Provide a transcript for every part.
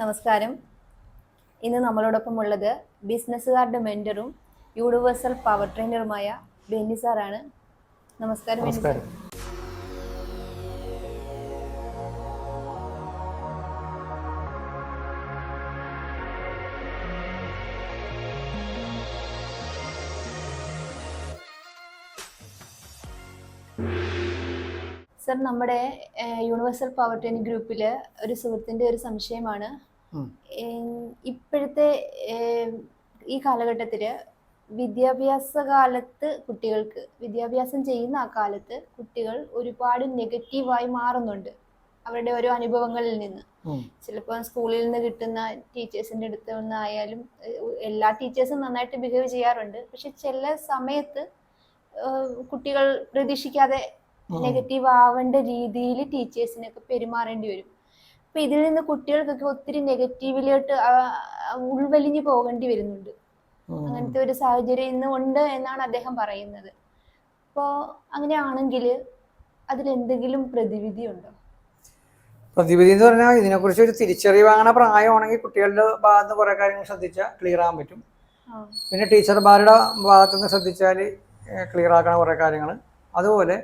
നമസ്കാരം. ഇന്ന് നമ്മളോടൊപ്പം ഉള്ളത് ബിസിനസ്സുകാരുടെ മെന്ററും യൂണിവേഴ്സൽ പവർ ട്രെയിനറുമായ ബെന്നി സാറാണ്. നമസ്കാരം ബെന്നി സാർ. സർ നമ്മുടെ യൂണിവേഴ്സൽ പവർ ട്രെയിനിങ് ഗ്രൂപ്പിൽ ഒരു സുഹൃത്തിന്റെ ഒരു സംശയമാണ്. ഇപ്പോഴത്തെ ഈ കാലഘട്ടത്തിൽ വിദ്യാഭ്യാസ കാലത്ത് കുട്ടികൾക്ക് വിദ്യാഭ്യാസം ചെയ്യുന്ന ആ കാലത്ത് കുട്ടികൾ ഒരുപാട് നെഗറ്റീവായി മാറുന്നുണ്ട് അവരുടെ ഓരോ അനുഭവങ്ങളിൽ നിന്ന്. ചിലപ്പോൾ സ്കൂളിൽ നിന്ന് കിട്ടുന്ന ടീച്ചേഴ്സിന്റെ അടുത്ത് നിന്നായാലും എല്ലാ ടീച്ചേഴ്സും നന്നായിട്ട് ബിഹേവ് ചെയ്യാറുണ്ട്. പക്ഷെ ചില സമയത്ത് കുട്ടികൾ പ്രതീക്ഷിക്കാതെ. നെഗറ്റീവ് ആവേണ്ട രീതിയിൽ ടീച്ചേഴ്സിനൊക്കെ പെരുമാറേണ്ടി വരും. അപ്പൊ ഇതിൽ നിന്ന് കുട്ടികൾക്കൊക്കെ ഒത്തിരി നെഗറ്റീവിലോട്ട് ഉൾവലിഞ്ഞു പോകേണ്ടി വരുന്നുണ്ട്. അങ്ങനത്തെ ഒരു സാഹചര്യം ഇന്ന് ഉണ്ട് എന്നാണ് അദ്ദേഹം പറയുന്നത്. അപ്പോൾ അങ്ങനെയാണെങ്കിൽ അതിൽ എന്തെങ്കിലും പ്രതിവിധി ഉണ്ടോ? പ്രതിവിധി എന്ന് പറഞ്ഞാൽ ഇതിനെക്കുറിച്ച് ഒരു തിരിച്ചറിവാങ്ങണ പ്രായമാണെങ്കിൽ കുട്ടികളുടെ ഭാഗത്ത് നിന്ന് കുറേ കാര്യങ്ങൾ ശ്രദ്ധിച്ചാൽ ക്ലിയർ ആകാൻ പറ്റും. പിന്നെ ടീച്ചർമാരുടെ ഭാഗത്തുനിന്ന് ശ്രദ്ധിച്ചാൽ ക്ലിയർ ആക്കണ കുറേ കാര്യങ്ങൾ. അതുപോലെ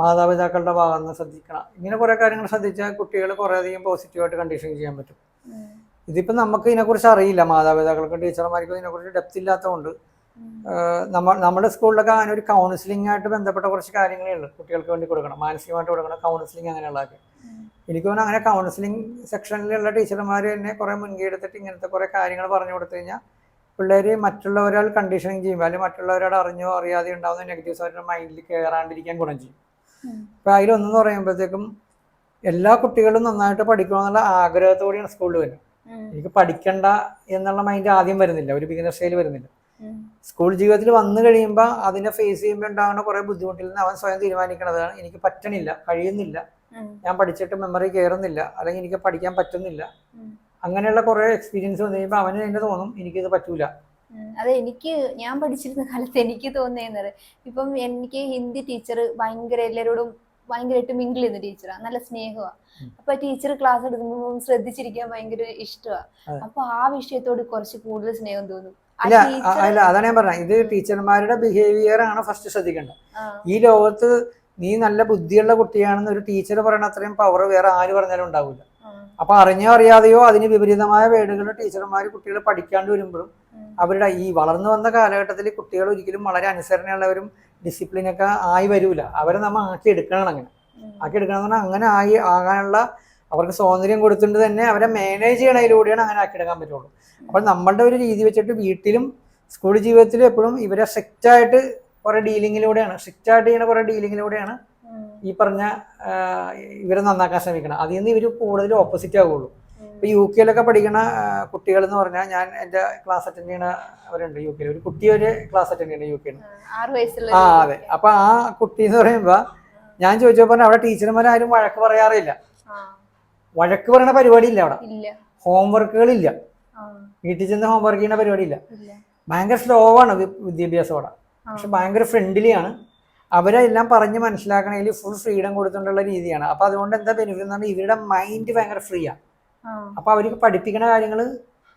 മാതാപിതാക്കളുടെ ഭാഗത്ത് നിന്ന് ശ്രദ്ധിക്കണം. ഇങ്ങനെ കുറേ കാര്യങ്ങൾ ശ്രദ്ധിച്ചാൽ കുട്ടികൾ കുറേയധികം പോസിറ്റീവായിട്ട് കണ്ടീഷൻ ചെയ്യാൻ പറ്റും. ഇതിപ്പോൾ നമുക്ക് ഇതിനെക്കുറിച്ച് അറിയില്ല. മാതാപിതാക്കൾക്കും ടീച്ചർമാർക്കും ഇതിനെക്കുറിച്ച് ഡെപ്ത് ഇല്ലാത്തതുകൊണ്ട് നമ്മൾ നമ്മ നമ്മുടെ സ്കൂളിലൊക്കെ അങ്ങനെ ഒരു കൗൺസിലിംഗ് ആയിട്ട് ബന്ധപ്പെട്ട കുറച്ച് കാര്യങ്ങളേ ഉള്ളൂ. കുട്ടികൾക്ക് വേണ്ടി കൊടുക്കണം. മാനസികമായിട്ട് കൊടുക്കണം. കൗൺസിലിംഗ് അങ്ങനെയുള്ളതൊക്കെ എനിക്ക് തോന്നുന്നു അങ്ങനെ കൗൺസിലിംഗ് സെക്ഷനിലുള്ള ടീച്ചർമാർ തന്നെ കുറേ മുൻകൈ എടുത്തിട്ട് ഇങ്ങനത്തെ കുറേ കാര്യങ്ങൾ പറഞ്ഞു കൊടുത്തു കഴിഞ്ഞാൽ പിള്ളേർ മറ്റുള്ളവരാൾ കണ്ടീഷനിങ് ചെയ്യുമ്പോൾ അല്ലെങ്കിൽ മറ്റുള്ളവരോട് അറിഞ്ഞോ അറിയാതെ ഉണ്ടാവുന്ന നെഗറ്റീവ്സ് അവരുടെ മൈൻഡിൽ കയറാണ്ടിരിക്കാൻ ഗുണം ചെയ്യും. അപ്പം അതിലൊന്നെന്ന് പറയുമ്പോഴത്തേക്കും എല്ലാ കുട്ടികളും നന്നായിട്ട് പഠിക്കണമെന്നുള്ള ആഗ്രഹത്തോടെയാണ് സ്കൂളിൽ വരുന്നത്. എനിക്ക് പഠിക്കണ്ട എന്നുള്ള മൈൻഡ് ആദ്യം വരുന്നില്ല. ഒരു ബിഗിനർ സ്റ്റൈൽ വരുന്നില്ല. സ്കൂൾ ജീവിതത്തിൽ വന്നു കഴിയുമ്പോൾ അതിനെ ഫേസ് ചെയ്യുമ്പോൾ ഉണ്ടാകുന്ന കുറേ ബുദ്ധിമുട്ടിൽ നിന്ന് അവൻ സ്വയം തീരുമാനിക്കുന്നതാണ് എനിക്ക് പറ്റണില്ല കഴിയുന്നില്ല. ഞാൻ പഠിച്ചിട്ട് മെമ്മറി കയറുന്നില്ല അല്ലെങ്കിൽ എനിക്ക് പഠിക്കാൻ പറ്റുന്നില്ല. അങ്ങനെയുള്ള കുറെ എക്സ്പീരിയൻസ് വന്നു. കഴിയുമ്പോൾ അവന് തന്നെ തോന്നും എനിക്കിത് പറ്റൂല. അതെ എനിക്ക് ഞാൻ പഠിച്ചിരുന്ന കാലത്ത് എനിക്ക് തോന്നിയെന്നത് ഇപ്പം എനിക്ക് ഹിന്ദി ടീച്ചർ ഭയങ്കര എല്ലാവരോടും ഭയങ്കരമായിട്ട് മിങ്കിൾ ചെയ്യുന്ന ടീച്ചറാണ് നല്ല സ്നേഹമാണ്. അപ്പൊ ടീച്ചർ ക്ലാസ് എടുക്കുമ്പോൾ ശ്രദ്ധിച്ചിരിക്കാൻ ഭയങ്കര ഇഷ്ടമാണ്. അപ്പൊ ആ വിഷയത്തോട് കുറച്ച് കൂടുതൽ സ്നേഹം തോന്നും. അല്ല ഇല്ല അല്ല അതാണ് ഞാൻ പറഞ്ഞത് ഇത് ടീച്ചർമാരുടെ ബിഹേവിയർ ആണ് ഫസ്റ്റ് ശ്രദ്ധിക്കേണ്ടത്. ഈ ലോകത്ത് നീ നല്ല ബുദ്ധിയുള്ള കുട്ടിയാണെന്ന് ഒരു ടീച്ചർ പറയണ അത്രയും പവർ വേറെ ആര് പറഞ്ഞാലും ഉണ്ടാവില്ല അപ്പൊ അറിഞ്ഞോ അറിയാതെയോ അതിന് വിപരീതമായ വേടുകൾ ടീച്ചർമാർ കുട്ടികൾ പഠിക്കാണ്ട് വരുമ്പോഴും അവരുടെ ഈ വളർന്നു വന്ന കാലഘട്ടത്തിൽ കുട്ടികൾ ഒരിക്കലും വളരെ അനുസരണയുള്ളവരും ഡിസിപ്ലിനൊക്കെ ആയി വരൂല. അവരെ നമ്മൾ ആക്കി എടുക്കണം അങ്ങനെ. ആക്കി എടുക്കണം എന്ന് പറഞ്ഞാൽ അങ്ങനെ ആയി ആകാനുള്ള അവർക്ക് സ്വാതന്ത്ര്യം കൊടുത്തിട്ട് തന്നെ അവരെ മാനേജ് ചെയ്യണതിലൂടെയാണ് അങ്ങനെ ആക്കിയെടുക്കാൻ പറ്റുള്ളൂ. അപ്പോൾ നമ്മളുടെ ഒരു രീതി വെച്ചിട്ട് വീട്ടിലും സ്കൂൾ ജീവിതത്തിലും എപ്പോഴും ഇവരെ സ്ട്രിക്റ്റ് ആയിട്ട് കുറേ ഡീലിങ്ങിലൂടെയാണ് സ്ട്രിക്റ്റ് ആയിട്ട് ചെയ്യുന്ന കുറേ ഡീലിങ്ങിലൂടെയാണ് ഈ പറഞ്ഞ ഇവരെ നന്നാക്കാൻ ശ്രമിക്കണം. അതിൽ നിന്ന് ഇവർ കൂടുതൽ ഓപ്പോസിറ്റ് ആവുള്ളൂ ഇപ്പൊ യു കെയിലൊക്കെ പഠിക്കുന്ന കുട്ടികൾ എന്ന് പറഞ്ഞാൽ ഞാൻ എന്റെ ക്ലാസ് അറ്റൻഡ് ചെയ്യണ അവരുണ്ട് യു കെയിൽ ഒരു കുട്ടി ഒരു ക്ലാസ് അറ്റൻഡ് ചെയ്യണം യു കെ ആ, അതെ. അപ്പൊ ആ കുട്ടി എന്ന് പറയുമ്പോ ഞാൻ ചോദിച്ചപ്പോ പറഞ്ഞാൽ അവിടെ ടീച്ചർമാരും വഴക്ക് പറയാറില്ല. വഴക്ക് പറയണ പരിപാടി ഇല്ല അവിടെ. ഇല്ല. ഹോംവർക്കുകളില്ല വീട്ടിൽ ചെന്ന് ഹോംവർക്ക് ചെയ്യുന്ന പരിപാടി ഇല്ല. ഭയങ്കര സ്ലോ ആണ് വിദ്യാഭ്യാസം അവിടെ. പക്ഷെ ഭയങ്കര ഫ്രണ്ട്ലി ആണ്. അവരെല്ലാം പറഞ്ഞ് മനസ്സിലാക്കണമെങ്കിൽ ഫുൾ ഫ്രീഡം കൊടുത്തിട്ടുള്ള രീതിയാണ്. അപ്പൊ അതുകൊണ്ട് എന്താ ബെനിഫിറ്റ് എന്ന് പറഞ്ഞാൽ ഇവരുടെ മൈൻഡ് ഭയങ്കര ഫ്രീ ആണ് ആ. അപ്പൊ അവർക്ക് പഠിപ്പിക്കുന്ന കാര്യങ്ങൾ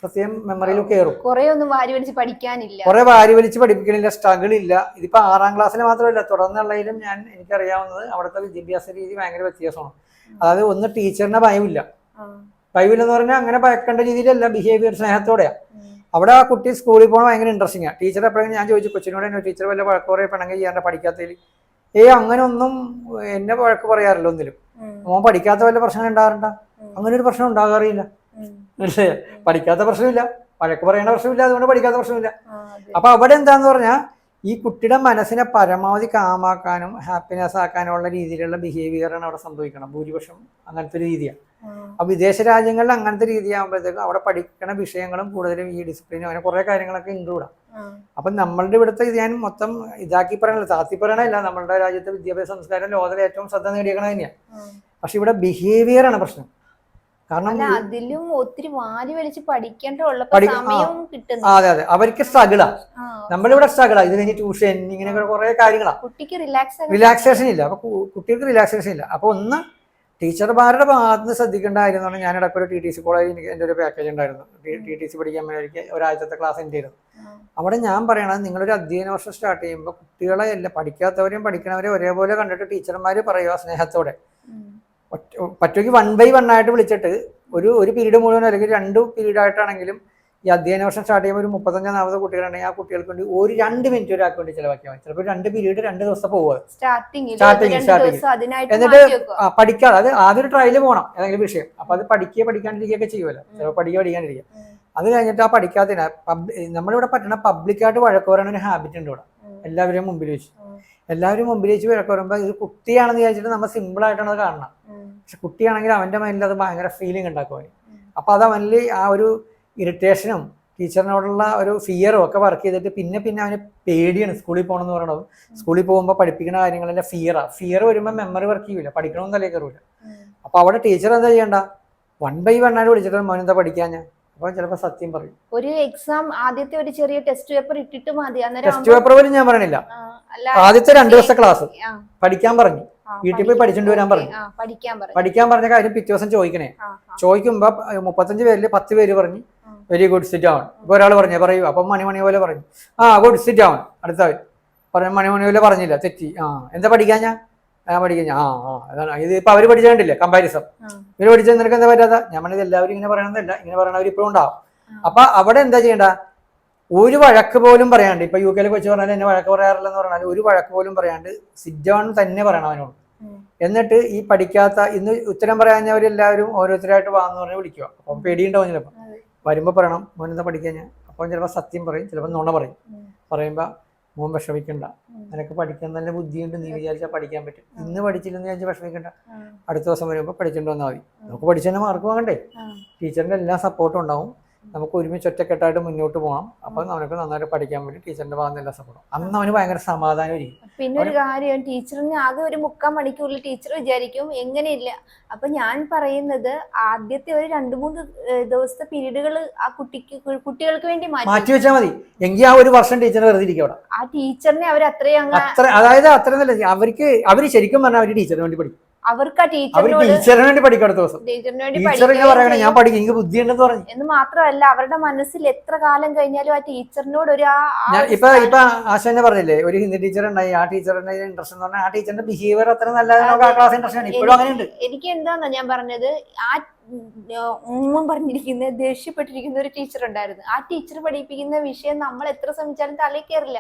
പ്രത്യേകം മെമ്മറിയിൽ കയറും കുറെ. ഒന്നും വാരി വലിച്ച് പഠിക്കാനില്ല. കുറെ വാരി വലിച്ച് പഠിപ്പിക്കണില്ല സ്ട്രഗിൾ ഇല്ല. ഇതിപ്പോ ആറാം ക്ലാസ്സിൽ മാത്രമല്ല തുടർന്നുള്ളതിലും ഞാൻ എനിക്കറിയാവുന്നത് അവിടുത്തെ വിദ്യാഭ്യാസ രീതി ഭയങ്കര വ്യത്യാസമാണ്. അതായത് ഒന്ന് ടീച്ചറിനെ ഭയമില്ല. ഭയമില്ലെന്ന് പറഞ്ഞാൽ അങ്ങനെ ഭയക്കേണ്ട രീതിയിലല്ല ബിഹേവിയർ സ്നേഹത്തോടെയാ. ഉം, അവിടെ ആ കുട്ടി സ്കൂളിൽ പോകണം ഭയങ്കര ഇൻട്രസ്റ്റിംഗ് ആണ് ടീച്ചർ എപ്പോഴെങ്കിലും ഞാൻ ചോദിച്ചു കൊച്ചിനോട് എന്നെ ടീച്ചർ വല്ല വഴക്ക് പറയും? പെണ്ണെങ്കിൽ ചെയ്യാണ്ട് പഠിക്കാത്തതിൽ ഏ അങ്ങനെ ഒന്നും എന്നെ വഴക്ക് പറയാറില്ല ഒന്നിലും. മോൻ പഠിക്കാത്ത വല്ല പ്രശ്നം ഉണ്ടാകാറുണ്ട? അങ്ങനെ ഒരു പ്രശ്നം ഉണ്ടാകാറില്ല. അല്ലേ? പഠിക്കാത്ത പ്രശ്നമില്ല. വഴക്ക് പറയേണ്ട പ്രശ്നമില്ല. അതുകൊണ്ട് പഠിക്കാത്ത പ്രശ്നമില്ല. അപ്പൊ അവിടെ എന്താന്ന് പറഞ്ഞാൽ ഈ കുട്ടിയുടെ മനസ്സിനെ പരമാവധി കാമാക്കാനും ഹാപ്പിനെസ് ആക്കാനുള്ള രീതിയിലുള്ള ബിഹേവിയറാണ് അവിടെ സംഭവിക്കണം ഭൂരിപക്ഷം അങ്ങനത്തെ ഒരു രീതിയാണ് അപ്പൊ വിദേശ രാജ്യങ്ങളിൽ അങ്ങനത്തെ രീതിയാകുമ്പോഴത്തേക്കും അവിടെ പഠിക്കണ വിഷയങ്ങളും കൂടുതലും ഈ ഡിസിപ്ലിനും അങ്ങനെ കുറെ കാര്യങ്ങളൊക്കെ ഇൻക്ലൂഡ് ആണ് ആ, അപ്പൊ നമ്മളുടെ ഇവിടുത്തെ ഇത് ഞാൻ മൊത്തം ഇതാക്കി പറയണല്ല. താത്തി പറയണല്ല നമ്മളുടെ രാജ്യത്തെ വിദ്യാഭ്യാസ സംസ്കാരം ലോകത്തിലെ ഏറ്റവും ശ്രദ്ധ നേടിയേക്കണ തന്നെയാണ് പക്ഷെ ഇവിടെ ബിഹേവിയർ ആണ് പ്രശ്നം. കാരണം അതിലും ഒത്തിരി വാരി വലിച്ച് പഠിക്കേണ്ട സമയവും കിട്ടുന്നു അതെ അതെ. അവർക്ക് സ്ട്രഗിളാ നമ്മളിവിടെ സ്ട്രഗിളാ ഇത് കഴിഞ്ഞ് ട്യൂഷൻ ഇങ്ങനെ കുറെ കാര്യങ്ങളാ. കുട്ടിക്ക് റിലാക്സ് റിലാക്സേഷൻ ഇല്ല. അപ്പൊ കുട്ടികൾക്ക് റിലാക്സേഷൻ ഇല്ല. അപ്പൊ ഒന്ന് ടീച്ചർമാരുടെ ഭാഗത്ത് നിന്ന് ശ്രദ്ധിക്കേണ്ട കാര്യം എന്ന് പറഞ്ഞാൽ ഞാൻ ഇടയ്ക്ക് ഒരു ടി ടി സി കോളേജിൽ എനിക്ക് എന്റെ ഒരു പാക്കേജ് ഉണ്ടായിരുന്നു. ടി ടി സി പഠിക്കാൻ വേണ്ടി ഒരാഴ്ചത്തെ ക്ലാസ് എന്റെ ആയിരുന്നു. അവിടെ ഞാൻ പറയണത് നിങ്ങളൊരു അധ്യയന വർഷം സ്റ്റാർട്ട് ചെയ്യുമ്പോൾ കുട്ടികളെ എല്ലാം പഠിക്കാത്തവരെയും പഠിക്കണവരെയും ഒരേപോലെ കണ്ടിട്ട് ടീച്ചർമാർ പറയുക സ്നേഹത്തോടെ. പറ്റുമെങ്കിൽ വൺ ബൈ വൺ ആയിട്ട് വിളിച്ചിട്ട് ഒരു ഒരു പീരീഡ് മുഴുവൻ അല്ലെങ്കിൽ രണ്ട് പീരീഡ് ആയിട്ടാണെങ്കിലും ഈ അധ്യയന വർഷം സ്റ്റാർട്ട് ചെയ്യുമ്പോൾ ഒരു മുപ്പത്തഞ്ചാം നാമത് കുട്ടികളുണ്ടെങ്കിൽ ആ കുട്ടികൾക്ക് വേണ്ടി ഒരു രണ്ട് മിനിറ്റ് ഒരാൾക്ക് വേണ്ടി ചിലവാക്കിയാൽ മതി. ചിലപ്പോൾ രണ്ട് പീരീഡ് രണ്ട് ദിവസം പോവുക. സ്റ്റാർട്ടിങ് സ്റ്റാർട്ടിങ് എന്നിട്ട് പഠിക്കാതെ അത് ആദ്യം ഒരു ട്രയൽ പോകണം ഏതെങ്കിലും വിഷയം. അപ്പൊ അത് പഠിക്കുക പഠിക്കാണ്ടിരിക്കുകയൊക്കെ ചെയ്യുമല്ലോ. ചിലപ്പോൾ പഠിക്കുക പഠിക്കാണ്ടിരിക്കുക. അത് കഴിഞ്ഞിട്ട് ആ പഠിക്കാത്തതിന് നമ്മളിവിടെ പറ്റണ പബ്ലിക്കായിട്ട് വഴക്ക് പറയുന്ന ഒരു ഹാബിറ്റ് ഉണ്ട് ഇവിടെ. എല്ലാവരും എല്ലാവരെയും മുമ്പിൽ വെച്ച്. എല്ലാവരും മുമ്പിൽ വെച്ച് വഴക്ക് പറയുമ്പോൾ ഇത് കുട്ടിയാണെന്ന് വിചാരിച്ചിട്ട് നമ്മൾ സിമ്പിൾ ആയിട്ടാണ് അത് കാണണം. പക്ഷെ കുട്ടിയാണെങ്കിൽ അവന്റെ മൈൻഡിൽ അത് ഭയങ്കര ഫീലിംഗ് ഉണ്ടാക്കും അവന്. ഉം. അത് അവനിൽ ആ ഒരു ഇറിറ്റേഷനും ടീച്ചറിനോടുള്ള ഒരു ഫിയറും ഒക്കെ വർക്ക് ചെയ്തിട്ട് പിന്നെ പിന്നെ അവന് പേടിയാണ് സ്കൂളിൽ പോകണം എന്ന് പറയണത് സ്കൂളിൽ പോകുമ്പോൾ പഠിപ്പിക്കുന്ന കാര്യങ്ങളെല്ലാം ഫിയറാണ് ഫിയർ വരുമ്പോൾ മെമ്മറി വർക്ക് ചെയ്യൂല. പഠിക്കണമെന്ന് തലേ കയറൂല ഉം. അപ്പൊ അവിടെ ടീച്ചർ എന്താ ചെയ്യണ്ട? വൺ ബൈ വൺ ആയിട്ട് വിളിച്ചിട്ട് മോൻ എന്താ പഠിക്കാൻ ഞാൻ അപ്പൊ ചിലപ്പോൾ സത്യം പറയും. ഒരു എക്സാം ആദ്യത്തെ ഒരു ചെറിയ ടെസ്റ്റ് പേപ്പർ ഇട്ടിട്ട് മതി. ടെസ്റ്റ് പേപ്പർ പോലും ഞാൻ പറയണില്ല ആദ്യത്തെ രണ്ട് ദിവസത്തെ ക്ലാസ് പഠിക്കാൻ പറഞ്ഞു. വീട്ടിൽ പോയി പഠിച്ചോണ്ട് വരാൻ പറഞ്ഞു. പഠിക്കാൻ പറഞ്ഞു. കാര്യം പിറ്റേ ദിവസം ചോദിക്കണേ. ചോദിക്കുമ്പോ മുപ്പത്തഞ്ച് പേരിൽ പത്ത് പേര് പറഞ്ഞു. വെരി ഗുഡ് സിറ്റ് ആവൺ ഇപ്പൊ ഒരാൾ പറഞ്ഞു പറയൂ. അപ്പം മണിമണി പോലെ പറഞ്ഞു ആ ഗുഡ് സിറ്റ് ആവൺ അടുത്ത പറഞ്ഞു മണിമണി പോലെ പറഞ്ഞില്ല തെറ്റി. ആ എന്താ പഠിക്കാൻ ഞാൻ? ഞാൻ പഠിക്കാൻ ആ ആ അതാണ്. ഇത് ഇപ്പൊ അവർ പഠിച്ചിട്ടില്ലേ കമ്പാരിസൺ. ഇവർ പഠിച്ചത് നിനക്ക് എന്താ പറ്റാത്ത? ഞാൻ പറഞ്ഞത് എല്ലാവരും ഇങ്ങനെ പറയണമെന്നല്ല ഇങ്ങനെ പറയണവർ ഇപ്പോഴും ഉണ്ടാവും. അപ്പൊ അവിടെ എന്താ ചെയ്യണ്ട? ഒരു വഴക്ക് പോലും പറയാണ്ട് ഇപ്പൊ യു കെയിലെ കൊച്ചു പറഞ്ഞാൽ എന്നെ വഴക്ക് പറയാറില്ലെന്ന് പറഞ്ഞാൽ ഒരു വഴക്ക് പോലും പറയാണ്ട് സിജോൺ തന്നെ പറയണം അവനോട്. എന്നിട്ട് ഈ പഠിക്കാത്ത ഇന്ന് ഉത്തരം പറയാഞ്ഞവരെല്ലാവരും ഓരോരുത്തരായിട്ട് വാന്ന് പറഞ്ഞ് വിളിക്കുക അപ്പം പേടിയുണ്ടാവും ചിലപ്പോൾ. വരുമ്പോൾ പറയണം മോനെന്താ പഠിക്കാൻ? ഞാൻ അപ്പം ചിലപ്പോൾ സത്യം പറയും ചിലപ്പോൾ നുണ പറയും. പറയുമ്പോൾ മോൻ വിഷമിക്കണ്ട. നിനക്ക് പഠിക്കാൻ നല്ല ബുദ്ധിയുണ്ട് നീ വിചാരിച്ചാൽ പഠിക്കാൻ പറ്റും. ഇന്ന് പഠിച്ചില്ലെന്ന് ഞാൻ വിഷമിക്കണ്ട. അടുത്ത ദിവസം വരുമ്പോൾ പഠിച്ചിട്ടുണ്ടോ എന്നാൽ മതി. നമുക്ക് പഠിച്ചതിന് മാർക്ക് വാങ്ങണ്ടേ. ടീച്ചറിന്റെ എല്ലാ സപ്പോർട്ടും ഉണ്ടാവും. നമുക്ക് ഒരുമിച്ച് ഒറ്റക്കെട്ടായിട്ട് മുന്നോട്ട് പോകണം. അപ്പം അവനൊക്കെ നന്നായിട്ട് പഠിക്കാൻ വേണ്ടി ടീച്ചറിന്റെ ഭാഗത്ത് എല്ലാ സപ്പോർട്ടും. അന്ന് അവന് ഭയങ്കര സമാധാനം ഇരിക്കും പിന്നെ ഒരു കാര്യം ടീച്ചറിന് ആകെ ഒരു മുക്കാൽ മണിക്കൂറിൽ ടീച്ചർ വിചാരിക്കും എങ്ങനെയില്ല? അപ്പൊ ഞാൻ പറയുന്നത് ആദ്യത്തെ ഒരു രണ്ടു മൂന്ന് ദിവസത്തെ പീരീഡുകൾ ആ കുട്ടിക്ക് കുട്ടികൾക്ക് വേണ്ടി മാറ്റി മാറ്റി വെച്ചാൽ മതി. എങ്കിൽ ആ ഒരു വർഷം ടീച്ചർ വെറുതെ ഇരിക്കും അവിടെ. ആ ടീച്ചറിനെ അവർ അത്രയും അത്ര അതായത് അത്ര നല്ല അവർക്ക് അവർ ശരിക്കും പറഞ്ഞാൽ അവർ ടീച്ചറിന് വേണ്ടി പഠിക്കും. അവർക്ക് ആ ടീച്ചറിനോട് ടീച്ചറിന് വേണ്ടി പഠിക്കണം ദിവസം. ടീച്ചറിന് വേണ്ടി ടീച്ചർ ഇങ്ങനെ പഠിക്കുകയും ഞാൻ. പഠിക്കും എനിക്ക് ബുദ്ധിയുണ്ടെന്ന് പറഞ്ഞു. എന്ന് മാത്രമല്ല അവരുടെ മനസ്സിൽ എത്ര കാലം കഴിഞ്ഞാലും ആ ടീച്ചറിനോട് ഒരു ആ ഇപ്പൊ ഇപ്പൊ ആശ തന്നെ പറഞ്ഞില്ലേ ഒരു ഹിന്ദി ടീച്ചർ ഉണ്ടായി ആ ടീച്ചറിന്റെ ഇൻട്രസ്റ്റ് എന്ന് പറഞ്ഞാൽ ആ ടീച്ചറിന്റെ ബിഹേവിയർ അത്ര നല്ല ക്ലാസ് ഇൻട്രസ്റ്റ് ആണ്. ഇപ്പോഴും അങ്ങനെയുണ്ട്. എനിക്ക് എന്താന്നാ ഞാൻ പറഞ്ഞത് ആ ഉമ്മ പറഞ്ഞിരിക്കുന്ന ദേഷ്യപ്പെട്ടിരിക്കുന്ന ഒരു ടീച്ചർ ഉണ്ടായിരുന്നു. ആ ടീച്ചർ പഠിപ്പിക്കുന്ന വിഷയം നമ്മൾ എത്ര ശ്രമിച്ചാലും തലയിൽ കയറില്ല.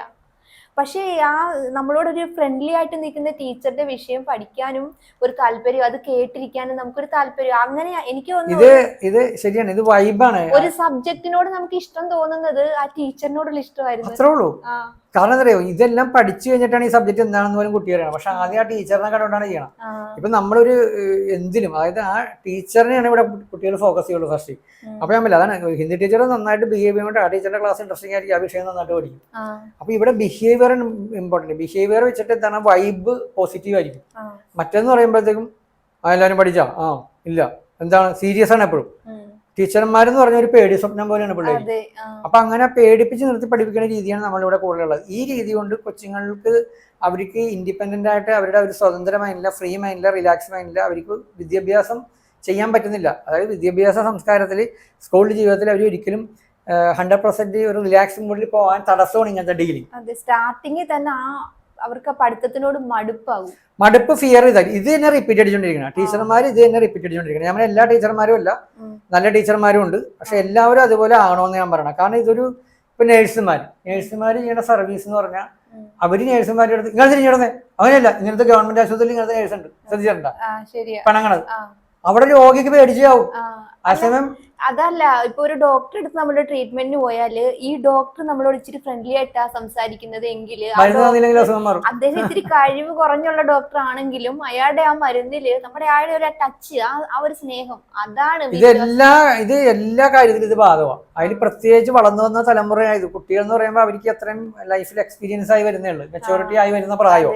പക്ഷേ ആ നമ്മളോടൊരു ഫ്രണ്ട്ലി ആയിട്ട് നിൽക്കുന്ന ടീച്ചറുടെ വിഷയം പഠിക്കാനും ഒരു താല്പര്യം അത് കേട്ടിരിക്കാനും നമുക്കൊരു താല്പര്യം അങ്ങനെ എനിക്ക് തോന്നുന്നു ഇത് ഇത് ശരിയാണ് ഇത് വൈബാണ് ഒരു സബ്ജക്റ്റിനോട് നമുക്ക് ഇഷ്ടം തോന്നുന്നത് ആ ടീച്ചറിനോടുള്ള ഇഷ്ടമായിരുന്നു. അത്രേ ഉള്ളൂ. കാരണം എന്താ പറയുക ഇതെല്ലാം പഠിച്ചു കഴിഞ്ഞിട്ടാണ് ഈ സബ്ജക്ട് എന്താണെന്ന് പോലും കുട്ടി അറിയണം പക്ഷെ ആദ്യം ആ ടീച്ചറിനെ കണ്ടുകൊണ്ടാണ് ചെയ്യണം ഇപ്പൊ നമ്മളൊരു എന്തിനും അതായത് ആ ടീച്ചറിനെയാണ് ഇവിടെ കുട്ടികൾ ഫോക്കസ് ചെയ്യുള്ളൂ ഫസ്റ്റ്. അപ്പൊ ഞാൻ അതാണ് ഹിന്ദി ടീച്ചർ നന്നായിട്ട് ബിഹേവ് ചെയ്യുമ്പോൾ ആ ടീച്ചറിന്റെ ക്ലാസ് ഇൻട്രസ്റ്റിംഗ് ആയിരിക്കും ആ വിഷയം നന്നായിട്ട് പഠിക്കും. അപ്പൊ ഇവിടെ ബിഹേവിയർ ഇമ്പോർട്ടന്റ് ബിഹേവിയർ വെച്ചിട്ട് എന്താണ്? വൈബ് പോസിറ്റീവ് ആയിരിക്കും. മറ്റേന്ന് പറയുമ്പോഴത്തേക്കും ആ എല്ലാവരും പഠിച്ചാ? ആ ഇല്ല. എന്താണ്? സീരിയസ് ആണ് എപ്പോഴും. ടീച്ചർമാരെന്ന് പറഞ്ഞ ഒരു പേടി സ്വപ്നം പോലെയാണ് പിള്ളേർ അപ്പൊ അങ്ങനെ പേടിപ്പിച്ച് നിർത്തി പഠിപ്പിക്കുന്ന രീതിയാണ് നമ്മളിവിടെ കൂടുതലുള്ളത്. ഈ രീതി കൊണ്ട് കൊച്ചുങ്ങൾക്ക് അവർക്ക് ഇൻഡിപെൻഡന്റ് ആയിട്ട് അവരുടെ ഒരു സ്വതന്ത്ര മൈൻഡില്ല ഫ്രീ മൈൻഡില്ല റിലാക്സ് മൈൻഡില്ല അവർക്ക് വിദ്യാഭ്യാസം ചെയ്യാൻ പറ്റുന്നില്ല. അതായത് വിദ്യാഭ്യാസ സംസ്കാരത്തിൽ സ്കൂൾ ജീവിതത്തിൽ അവർ ഒരിക്കലും ഹൺഡ്രഡ് പെർസെന്റ് ഒരു റിലാക്സ് മൂഡിൽ പോകാൻ തടസ്സമാണ് ഇങ്ങനത്തെ ഡിഗ്രി സ്റ്റാർട്ടിങ്ങിൽ തന്നെ ആ അവർക്ക് പഠിത്തത്തിനോട് മടുപ്പാകും. മടുപ്പ് ഫിയർ ഇതാക്കി ഇത് തന്നെ റിപ്പീറ്റ് അടിച്ചോണ്ടിരിക്കണം. ടീച്ചർമാർ ഇത് തന്നെ റിപ്പീറ്റ് അടിച്ചോണ്ടിരിക്കണം. ഞാൻ എല്ലാ ടീച്ചർമാരും അല്ല. നല്ല ടീച്ചർമാരും ഉണ്ട്. പക്ഷെ എല്ലാവരും അതുപോലെ ആകണമെന്ന് ഞാൻ പറയണം. കാരണം ഇതൊരു ഇപ്പൊ നേഴ്സുമാർ നേഴ്സുമാർ ചെയ്യുന്ന സർവീസ് എന്ന് പറഞ്ഞാൽ അവർ അവർ നേഴ്സുമാരുടെ അടുത്ത് ഇങ്ങനെ തിരിഞ്ഞിടുന്നേ അങ്ങനെയല്ല. ഇങ്ങനത്തെ ഗവൺമെന്റ് ആശുപത്രിയിൽ ഇങ്ങനത്തെ നേഴ്സ് ഉണ്ട്. ശ്രദ്ധിച്ചിട്ടുണ്ടോ? ആ അവിടെ രോഗിക്ക് പേടിച്ചാവും ആ. ആ സമയം അതല്ല ഇപ്പൊ ഒരു ഡോക്ടർ അടുത്ത് നമ്മുടെ ട്രീറ്റ്മെന്റിന് പോയാൽ ഈ ഡോക്ടർ നമ്മളോട് ഇച്ചിരി ഫ്രണ്ട്ലി ആയിട്ടാ സംസാരിക്കുന്നത് എങ്കിൽ അദ്ദേഹം ഇത്തിരി കഴിവ് കുറഞ്ഞുള്ള ഡോക്ടർ ആണെങ്കിലും അയാളുടെ ആ മരുന്നിൽ നമ്മുടെ അയാളുടെ ഒരു ടച്ച് ആ ആ ഒരു സ്നേഹം അതാണ് ഇത്. എല്ലാ ഇത് എല്ലാ കാര്യത്തിലും ഇത് ബാധകമാണ് അതിൽ പ്രത്യേകിച്ച് വളർന്നു വന്ന തലമുറയായത് കുട്ടികൾ എന്ന് പറയുമ്പോൾ അവർക്ക് അത്രയും ലൈഫിൽ എക്സ്പീരിയൻസ് ആയി വരുന്നേ ഉള്ളൂ. മെച്ചോറിറ്റി ആയി വരുന്ന പ്രായം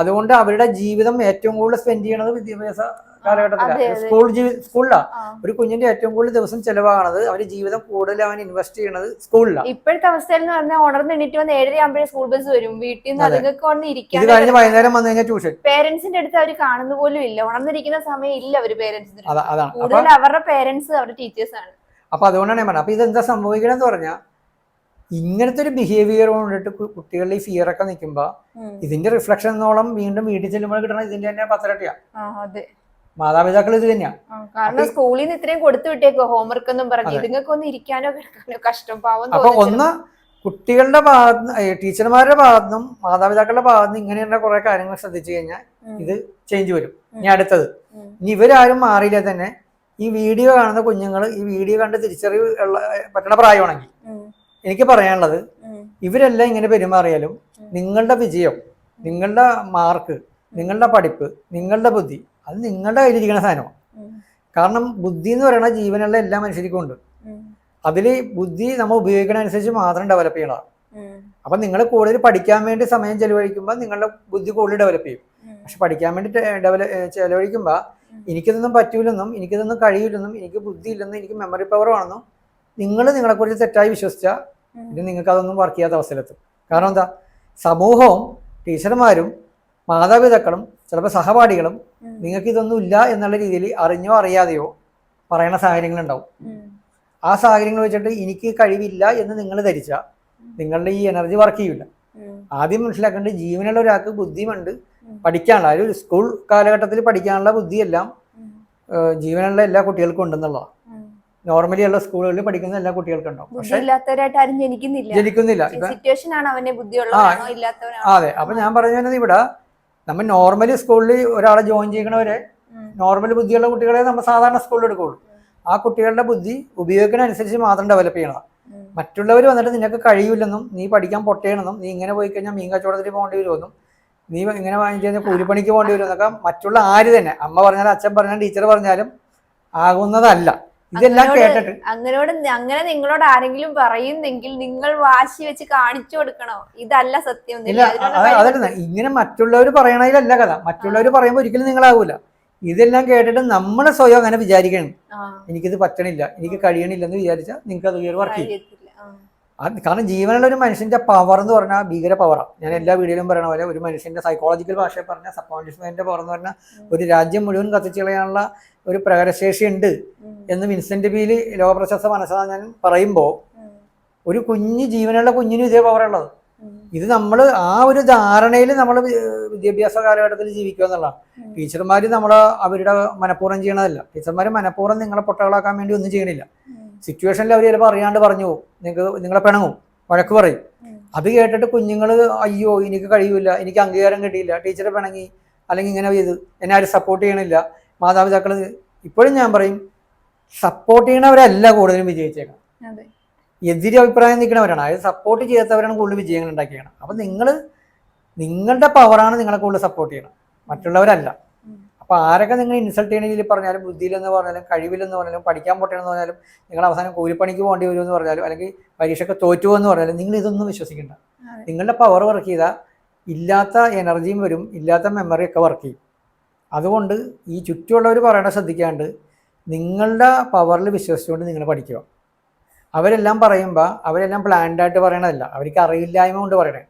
അതുകൊണ്ട് അവരുടെ ജീവിതം ഏറ്റവും കൂടുതൽ സ്പെൻഡ് ചെയ്യണത് വിദ്യാഭ്യാസ കാലഘട്ടത്തിലാണ്. സ്കൂൾ ജീവി സ്കൂളിലാണ് ഒരു കുഞ്ഞിന്റെ ഏറ്റവും കൂടുതൽ ദിവസം ചെലവാണത് അവർ ജീവിതം കൂടുതൽ അവൻ ഇൻവെസ്റ്റ് ചെയ്യണത് സ്കൂളിലാണ് ഇപ്പോഴത്തെ അവസ്ഥ എന്ന് പറഞ്ഞാൽ ഉണർന്ന് എണീറ്റ് വന്ന് ഏഴര ആകുമ്പോഴേ സ്കൂൾ ബസ് വരും. വീട്ടിൽ നിന്ന് അതെ. അതുങ്ങൾക്ക് വന്ന് ഇത് കഴിഞ്ഞ് വൈകുന്നേരം വന്നു കഴിഞ്ഞാൽ ട്യൂഷൻ പേരൻസിന്റെ അടുത്ത് അവർ കാണുന്ന പോലും ഇല്ല. ഉണർന്നിരിക്കുന്ന സമയം ഇല്ല അവർ പേരൻസിന് കൂടുതൽ അവരുടെ പേരൻസ് അവരുടെ ടീച്ചേഴ്സ് ആണ്. അപ്പൊ അതുകൊണ്ടാണ് ഞാൻ പറഞ്ഞത്. അപ്പൊ ഇതെന്താ സംഭവിക്കണമെന്ന് പറഞ്ഞാൽ ഇങ്ങനത്തെ ഒരു ബിഹേവിയർ കൊണ്ടിട്ട് കുട്ടികളിൽ കുട്ടികളുടെ ഈ ഫിയർ ഒക്കെ നിൽക്കുമ്പോ ഇതിന്റെ റിഫ്ലക്ഷൻ എന്നോളം വീണ്ടും വീട്ടിൽ ചെല്ലുമ്പോൾ കിട്ടണം ഇതിന്റെ തന്നെ പത്തരട്ടിയാ. മാതാപിതാക്കൾ ഇത് തന്നെയാണ് കാരണം സ്കൂളിൽ നിന്ന് ഇത്രയും കൊടുത്തു വിട്ടേക്കോ ഹോംവർക്ക് ഒന്നും പറഞ്ഞു. ഇതുങ്ങൾക്ക് ഒന്ന് ഇരിക്കാനോ കിടക്കാനോ കഷ്ടം പാവം അപ്പൊ ഒന്ന് കുട്ടികളുടെ ഭാഗത്ത് ടീച്ചർമാരുടെ ഭാഗത്തുനിന്നും മാതാപിതാക്കളുടെ ഭാഗത്തുനിന്ന് ഇങ്ങനെയുള്ള കുറെ കാര്യങ്ങൾ ശ്രദ്ധിച്ചു കഴിഞ്ഞാൽ ഇത് ചേഞ്ച് വരും. ഇനി അടുത്തത്. ഇനി ഇവരാരും മാറിയില്ല തന്നെ. ഈ വീഡിയോ കാണുന്ന കുഞ്ഞുങ്ങൾ ഈ വീഡിയോ കണ്ട് തിരിച്ചറിവ് ഉള്ള പറ്റണ പ്രായമാണെങ്കിൽ എനിക്ക് പറയാനുള്ളത് ഇവരെല്ലാം ഇങ്ങനെ പെരുമാറിയാലും. നിങ്ങളുടെ വിജയം നിങ്ങളുടെ മാർക്ക് നിങ്ങളുടെ പഠിപ്പ് നിങ്ങളുടെ ബുദ്ധി അത് നിങ്ങളുടെ കയ്യിലിരിക്കുന്ന സാധനമാണ് കാരണം ബുദ്ധി എന്ന് പറയുന്ന ജീവനുള്ള എല്ലാ മനുഷ്യർക്കും ഉണ്ട്. അതിൽ ബുദ്ധി നമ്മൾ ഉപയോഗിക്കണ അനുസരിച്ച് മാത്രം ഡെവലപ്പ് ചെയ്യണതാണ് അപ്പം നിങ്ങൾ കൂടുതൽ പഠിക്കാൻ വേണ്ടി സമയം ചെലവഴിക്കുമ്പോൾ നിങ്ങളുടെ ബുദ്ധി കൂടുതൽ ഡെവലപ്പ് ചെയ്യും. പക്ഷെ പഠിക്കാൻ വേണ്ടി ഡെവലപ്പ് ചെലവഴിക്കുമ്പോൾ എനിക്കിതൊന്നും പറ്റൂലെന്നും എനിക്കിതൊന്നും കഴിയില്ലെന്നും എനിക്ക് ബുദ്ധി ഇല്ലെന്നും എനിക്ക് മെമ്മറി പവർ ആണെന്നും നിങ്ങൾ നിങ്ങളെക്കുറിച്ച് തെറ്റായി വിശ്വസിച്ചാൽ ഇത് നിങ്ങൾക്ക് അതൊന്നും വർക്ക് ചെയ്യാത്ത അവസ്ഥയിലെത്തും. കാരണം എന്താ? സമൂഹവും ടീച്ചർമാരും മാതാപിതാക്കളും ചിലപ്പോൾ സഹപാഠികളും നിങ്ങൾക്ക് ഇതൊന്നും ഇല്ല എന്നുള്ള രീതിയിൽ അറിഞ്ഞോ അറിയാതെയോ പറയുന്ന സാഹചര്യങ്ങളുണ്ടാവും. ആ സാഹചര്യങ്ങൾ വെച്ചിട്ട് എനിക്ക് കഴിവില്ല എന്ന് നിങ്ങൾ ധരിച്ചാൽ നിങ്ങളുടെ ഈ എനർജി വർക്ക് ചെയ്യില്ല ആദ്യം മനസ്സിലാക്കേണ്ടത് ജീവനുള്ള ഒരാൾക്ക് ബുദ്ധിയുണ്ട്. പഠിക്കാനുള്ള ഒരു സ്കൂൾ കാലഘട്ടത്തിൽ പഠിക്കാനുള്ള ബുദ്ധിയെല്ലാം ജീവനുള്ള എല്ലാ കുട്ടികൾക്കും ഉണ്ടെന്നുള്ളതാണ് നോർമലി ഉള്ള സ്കൂളുകളിൽ പഠിക്കുന്ന എല്ലാ കുട്ടികൾക്കും ഉണ്ടാവും ഇല്ലാത്തവരായിട്ട് ആരും ജനിക്കുന്നില്ല. ജനിക്കുന്നില്ല. അതെ. അപ്പൊ ഞാൻ പറഞ്ഞു ഇവിടെ നമ്മൾ നോർമലി സ്കൂളിൽ ഒരാളെ ജോയിൻ ചെയ്യണവരെ. നോർമൽ ബുദ്ധിയുള്ള കുട്ടികളെ നമ്മൾ സാധാരണ സ്കൂളിൽ എടുക്കുള്ളൂ. ആ കുട്ടികളുടെ ബുദ്ധി ഉപയോഗിക്കുന്ന അനുസരിച്ച് മാത്രം ഡെവലപ്പ് ചെയ്യണം മറ്റുള്ളവർ വന്നിട്ട് നിനക്ക് കഴിയില്ലെന്നും നീ പഠിക്കാൻ പൊട്ടയണമെന്നും നീ ഇങ്ങനെ പോയി കഴിഞ്ഞാൽ മീൻ കച്ചവടത്തിൽ പോകേണ്ടി വരുമെന്നും നീ ഇങ്ങനെ വാങ്ങിച്ചു കഴിഞ്ഞാൽ കൂലിപ്പണിക്ക് പോകേണ്ടി വരുമെന്നൊക്കെ മറ്റുള്ള ആര് തന്നെ അമ്മ പറഞ്ഞാലും അച്ഛൻ പറഞ്ഞാലും ടീച്ചർ പറഞ്ഞാലും ആകുന്നതല്ല. ഇതെല്ലാം കേട്ടിട്ട്. അങ്ങനോട് അങ്ങനെ നിങ്ങളോട് ആരെങ്കിലും പറയുന്നെങ്കിൽ നിങ്ങൾ വാശി വെച്ച് കാണിച്ചു കൊടുക്കണോ? ഇതല്ല സത്യം. അതല്ല. ഇങ്ങനെ മറ്റുള്ളവർ പറയണതിലല്ല കഥ. മറ്റുള്ളവർ പറയുമ്പോൾ ഒരിക്കലും നിങ്ങളാവൂല. ഇതെല്ലാം കേട്ടിട്ട് നമ്മൾ സ്വയം അങ്ങനെ വിചാരിക്കണം. എനിക്കിത് പറ്റണില്ല. എനിക്ക് കഴിയണില്ലെന്ന് വിചാരിച്ചാൽ നിങ്ങൾക്ക് അത് വർക്ക് ചെയ്യും. കാരണം ജീവനുള്ള ഒരു മനുഷ്യന്റെ പവർ എന്ന് പറഞ്ഞാൽ ഭീകര പവറാണ് ഞാൻ എല്ലാ വീഡിയോയിലും പറയണ പോലെ ഒരു മനുഷ്യന്റെ സൈക്കോളജിക്കൽ ഭാഷയിൽ പറഞ്ഞ സബ് കോൺഷ്യസ് മൈൻഡിന്റെ പവർ എന്ന് പറഞ്ഞാൽ ഒരു രാജ്യം മുഴുവൻ കത്തിച്ചു കളയാനുള്ള ഒരു പ്രകടശേഷി ഉണ്ട് എന്ന് വിൻസെന്റ് ബീൽ ലോകപ്രശസ്ത മനസ്സാ ഞാൻ പറയുമ്പോൾ ഒരു കുഞ്ഞ് ജീവനുള്ള കുഞ്ഞിന് ഇതേ പവറുള്ളത് ഉള്ളത്. ഇത് നമ്മൾ ആ ഒരു ധാരണയിൽ നമ്മൾ വിദ്യാഭ്യാസ കാലഘട്ടത്തിൽ ജീവിക്കുക എന്നുള്ളതാണ്. ടീച്ചർമാർ നമ്മൾ അവരുടെ മനഃപൂർവം ചെയ്യണതല്ല. ടീച്ചർമാർ മനഃപൂർവം നിങ്ങളെ പൊട്ടകളാക്കാൻ വേണ്ടി ഒന്നും ചെയ്യണില്ല. സിറ്റുവേഷനിൽ അവർ ചിലപ്പോൾ അറിയാണ്ട് പറഞ്ഞു നിങ്ങൾക്ക് നിങ്ങളെ പിണങ്ങും. വഴക്ക് പറയും. അത് കേട്ടിട്ട് കുഞ്ഞുങ്ങൾ അയ്യോ എനിക്ക് കഴിയൂല എനിക്ക് അംഗീകാരം കിട്ടിയില്ല ടീച്ചറെ പിണങ്ങി അല്ലെങ്കിൽ ഇങ്ങനെ ചെയ്ത് എന്നെ ആരും സപ്പോർട്ട് ചെയ്യണില്ല മാതാപിതാക്കൾ ഇപ്പോഴും ഞാൻ പറയും സപ്പോർട്ട് ചെയ്യണവരല്ല കൂടുതലും വിജയിച്ചേക്കണം. എതിരെ അഭിപ്രായം നിൽക്കുന്നവരാണ് അതായത് സപ്പോർട്ട് ചെയ്യാത്തവരാണ് കൂടുതൽ വിജയങ്ങൾ ഉണ്ടാക്കിയത് അപ്പം നിങ്ങൾ നിങ്ങളുടെ പവറാണ് നിങ്ങളെ കൂടുതൽ സപ്പോർട്ട് ചെയ്യണം. മറ്റുള്ളവരല്ല. അപ്പൊ ആരൊക്കെ നിങ്ങൾ ഇൻസൾട്ട് ചെയ്യണ രീതിയിൽ പറഞ്ഞാലും ബുദ്ധിയിലെന്ന് പറഞ്ഞാലും കഴിവില്ലെന്ന് പറഞ്ഞാലും പഠിക്കാൻ പൊട്ടണമെന്ന് പറഞ്ഞാലും നിങ്ങൾ അവസാനം കൂലിപ്പണിക്ക് പോകേണ്ടി വരുമെന്ന് പറഞ്ഞാലും അല്ലെങ്കിൽ പരീക്ഷയ്ക്ക് തോറ്റു എന്ന് പറഞ്ഞാലും നിങ്ങൾ ഇതൊന്നും വിശ്വസിക്കേണ്ട. നിങ്ങളുടെ പവർ വർക്ക് ചെയ്താൽ ഇല്ലാത്ത എനർജിയും വരും ഇല്ലാത്ത മെമ്മറിയൊക്കെ വർക്ക് ചെയ്യും. അതുകൊണ്ട് ഈ ചുറ്റുമുള്ളവർ പറയണ ശ്രദ്ധിക്കാണ്ട് നിങ്ങളുടെ പവറിൽ വിശ്വസിച്ചുകൊണ്ട് നിങ്ങൾ പഠിക്കുക. അവരെല്ലാം പറയുമ്പോൾ അവരെല്ലാം പ്ലാൻഡായിട്ട് പറയണതല്ല. അവർക്ക് അറിയില്ലായ്മ കൊണ്ട് പറയണേ.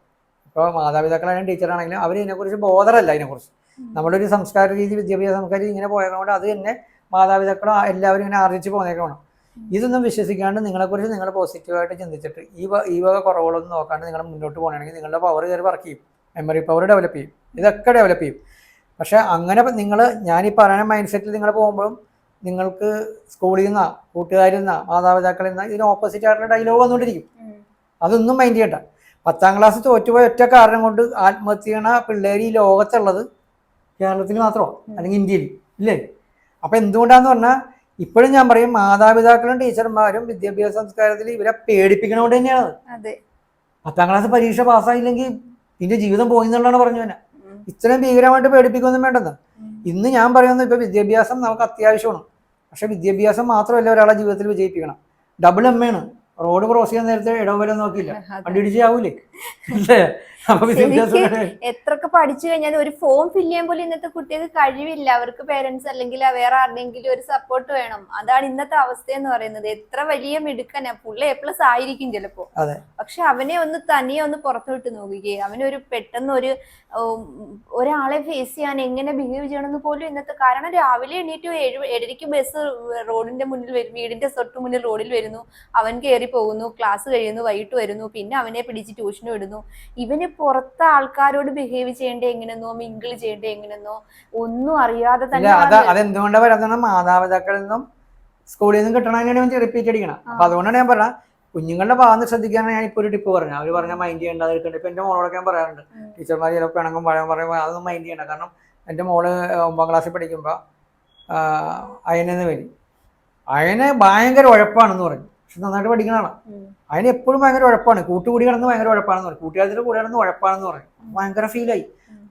ഇപ്പോൾ മാതാപിതാക്കളായാലും ടീച്ചറാണെങ്കിലും അവർ ഇതിനെക്കുറിച്ച് ബോധറല്ല അതിനെക്കുറിച്ച്. ഉം. ഒരു സംസ്കാര രീതി വിദ്യാഭ്യാസ സംസ്കാര രീതി ഇങ്ങനെ പോയതുകൊണ്ട് അത് തന്നെ മാതാപിതാക്കളും എല്ലാവരും ഇങ്ങനെ ആർജിച്ച് പോന്നേക്കണം ഇതൊന്നും വിശ്വസിക്കാണ്ട് നിങ്ങളെക്കുറിച്ച് നിങ്ങൾ പോസിറ്റീവായിട്ട് ചിന്തിച്ചിട്ട് ഈ ഈ വക കുറവുകളൊന്നും നോക്കാണ്ട് നിങ്ങൾ മുന്നോട്ട് പോകണമെങ്കിൽ നിങ്ങളുടെ പവർ കയറി വർക്ക് ചെയ്യും. മെമ്മറി പവർ ഡെവലപ്പ് ചെയ്യും. ഇതൊക്കെ ഡെവലപ്പ് ചെയ്യും. പക്ഷേ അങ്ങനെ നിങ്ങൾ ഞാൻ ഈ പറയുന്ന മൈൻഡ് സെറ്റിൽ നിങ്ങൾ പോകുമ്പോഴും നിങ്ങൾക്ക് സ്കൂളിൽ നിന്നാ കൂട്ടുകാരിൽ നിന്നാ മാതാപിതാക്കളിൽ നിന്നാ ഇതിന് ഓപ്പോസിറ്റ് ആയിട്ടുള്ള ഡയലോഗ് വന്നുകൊണ്ടിരിക്കും. അതൊന്നും മൈൻഡ് ചെയ്യണ്ട. പത്താം ക്ലാസ് തോറ്റുപോയ ഒറ്റ കാരണം കൊണ്ട് ആത്മഹത്യ ചെയ്യണ പിള്ളേർ ഈ ലോകത്തുള്ളത് കേരളത്തിൽ മാത്രമോ അല്ലെങ്കിൽ ഇന്ത്യയിൽ? ഇല്ലേ? അപ്പം എന്തുകൊണ്ടാന്ന് പറഞ്ഞാൽ ഇപ്പോഴും ഞാൻ പറയും മാതാപിതാക്കളും ടീച്ചർമാരും വിദ്യാഭ്യാസ സംസ്കാരത്തിൽ ഇവരെ പേടിപ്പിക്കണോണ്ട് തന്നെയാണ് പത്താം ക്ലാസ് പരീക്ഷ പാസ്സായില്ലെങ്കിൽ നിന്റെ ജീവിതം പോയി എന്നുള്ളതാണ് പറഞ്ഞു തന്നെ. ഇത്രയും ഭീകരമായിട്ട് പേടിപ്പിക്കൊന്നും വേണ്ടെന്ന്. ഇന്ന് ഞാൻ പറയുന്നത് ഇപ്പൊ വിദ്യാഭ്യാസം നമുക്ക് അത്യാവശ്യമാണ്. പക്ഷെ വിദ്യാഭ്യാസം മാത്രമല്ല ഒരാളെ ജീവിതത്തിൽ വിജയിപ്പിക്കണം. ഡബിൾ എം ആണ്. റോഡ് ക്രോസ് ചെയ്യാൻ നേരത്തെ ഇടവരെ നോക്കിയില്ല. വണ്ടി ഇടിച്ച് എത്രയൊക്കെ പഠിച്ചു കഴിഞ്ഞാൽ ഒരു ഫോം ഫില്ല് ചെയ്യാൻ പോലും ഇന്നത്തെ കുട്ടികൾക്ക് കഴിവില്ല. അവർക്ക് പേരൻസ് അല്ലെങ്കിൽ വേറെ ആരുടെങ്കിലും ഒരു സപ്പോർട്ട് വേണം. അതാണ് ഇന്നത്തെ അവസ്ഥ എന്ന് പറയുന്നത്. എത്ര വലിയ മിടുക്കനാ. പുള്ളി എ പ്ലസ് ആയിരിക്കും ചിലപ്പോ. പക്ഷെ അവനെ ഒന്ന് തനിയെ ഒന്ന് പുറത്തോട്ട് നോക്കുകയും. അവനൊരു പെട്ടെന്ന് ഒരു ഒരാളെ ഫേസ് ചെയ്യാൻ എങ്ങനെ ബിഹേവ് ചെയ്യണം ചെയ്യണമെന്ന് പോലും ഇന്നത്തെ കാരണം രാവിലെ എണീറ്റ് ഏഴ് ഏഴരയ്ക്ക് ബസ് റോഡിന്റെ മുന്നിൽ വരും വീടിന്റെ തൊട്ട് മുന്നിൽ റോഡിൽ വരുന്നു. അവൻ കയറി പോകുന്നു. ക്ലാസ് കഴിയുന്നു. വൈകിട്ട് വരുന്നു. പിന്നെ അവനെ പിടിച്ച് ട്യൂഷന് ഇടുന്നു. ഇവന് പുറത്തെ ആൾക്കാരോട് ബിഹേവ് ചെയ്യേണ്ടത് എങ്ങനെന്നോ മിങ്കിൾ ചെയ്യേണ്ടത് എങ്ങനെന്നോ ഒന്നും അറിയാതെ തന്നെ അത് അതെന്തുകൊണ്ടാണ് പറയുന്നത് മാതാപിതാക്കളിൽ നിന്നും സ്കൂളിൽ നിന്നും കിട്ടണതിനാണ് റിപ്പീറ്റ് അടിക്കണം അപ്പൊ അതുകൊണ്ടാണ് ഞാൻ പറഞ്ഞത് കുഞ്ഞുങ്ങളുടെ ഭാഗം ശ്രദ്ധിക്കാനാണ് ഞാൻ ഇപ്പോൾ ഒരു ടിപ്പ് പറഞ്ഞു അവർ പറഞ്ഞാൽ മൈൻഡ് ചെയ്യേണ്ട എടുക്കേണ്ട ഇപ്പൊ എന്റെ മോളോടൊക്കെ ഞാൻ പറയാറുണ്ട്. ടീച്ചർമാർ ചിലപ്പോൾ പിണങ്ങും പഴയ പറയുമ്പോൾ അതൊന്നും മൈൻഡ് ചെയ്യണ്ട. കാരണം എന്റെ മോൾ ഒമ്പതാം ക്ലാസ്സിൽ പഠിക്കുമ്പോൾ അയനെന്ന് വരും. അയന് ഭയങ്കര ഉഴപ്പാണെന്ന് പറഞ്ഞു. പക്ഷെ നന്നായിട്ട് പഠിക്കണതാണ്. അതിന് എപ്പോഴും ഭയങ്കര ഉഴപ്പാണ്. കൂട്ടുകൂടി കിടന്ന് ഭയങ്കര ഉഴപ്പാണെന്ന് പറയും. കൂട്ടുകാരുടെ കൂടെ കിടന്ന് ഉഴപ്പാണെന്ന് പറയും. ഭയങ്കര ഫീലായി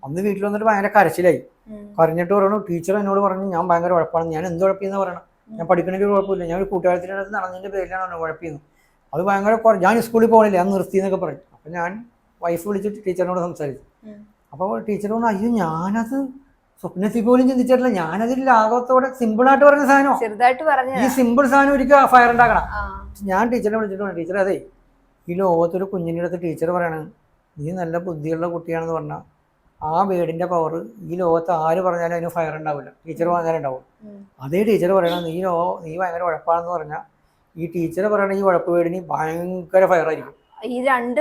അന്ന് വീട്ടിൽ വന്നിട്ട് ഭയങ്കര കരച്ചിലായി. പറഞ്ഞിട്ട് കരഞ്ഞിട്ട് പറഞ്ഞു ടീച്ചർ എന്നോട് പറഞ്ഞു ഞാൻ ഭയങ്കര ഉഴപ്പാണ്. ഞാൻ എന്ത് ഉഴപ്പിയെന്ന് പറയണം? ഞാൻ പഠിക്കണമെങ്കിൽ കുഴപ്പമില്ല. ഞാൻ ഒരു കൂട്ടുകാരത്തിന്റെ അടുത്ത് നടന്നതിന്റെ പേരിലാണ് ഉഴപ്പിയെന്ന്. അത് ഭയങ്കര കുറ- ഞാൻ സ്കൂളിൽ പോകണില്ല ഞാൻ നിർത്തി എന്നൊക്കെ പറഞ്ഞു അപ്പം ഞാൻ വൈഫ് വിളിച്ചിട്ട് ടീച്ചറിനോട് സംസാരിച്ചു. അപ്പൊ അപ്പോൾ ടീച്ചർ പറഞ്ഞു അയ്യോ ഞാനത് സ്വപ്നത്തിൽ പോലും ചിന്തിച്ചിട്ടില്ല. ഞാനതിൽ ലാഘവത്തോടെ സിമ്പിൾ ആയിട്ട് പറഞ്ഞ സാധനമോ ചെറുതായിട്ട് പറഞ്ഞു ഈ സിമ്പിൾ സാധനം ഒരിക്കൽ ഫയർ ഉണ്ടാക്കണം ഞാൻ ടീച്ചറിനെ വിളിച്ചിട്ട് പറഞ്ഞു ടീച്ചർ അതെ ഈ ലോകത്തൊരു കുഞ്ഞിന്റെ അടുത്ത് ടീച്ചർ പറയണ നീ നല്ല ബുദ്ധിയുള്ള കുട്ടിയാണെന്ന് പറഞ്ഞാൽ ആ വീടിന്റെ പവർ ഈ ലോകത്ത് ആര് പറഞ്ഞാലും അതിന് ഫയർ ഉണ്ടാവില്ല. ടീച്ചർ പറഞ്ഞാലും ഉണ്ടാവും അതേ ടീച്ചർ പറയണം നീ ലോ നീ ഭയങ്കര ഉഴപ്പാണെന്ന് പറഞ്ഞാൽ ഈ ടീച്ചർ പറയണ ഈ ഉഴപ്പ് വീടിന് ഭയങ്കര ഫയർ ആയിരിക്കും. ഈ രണ്ട്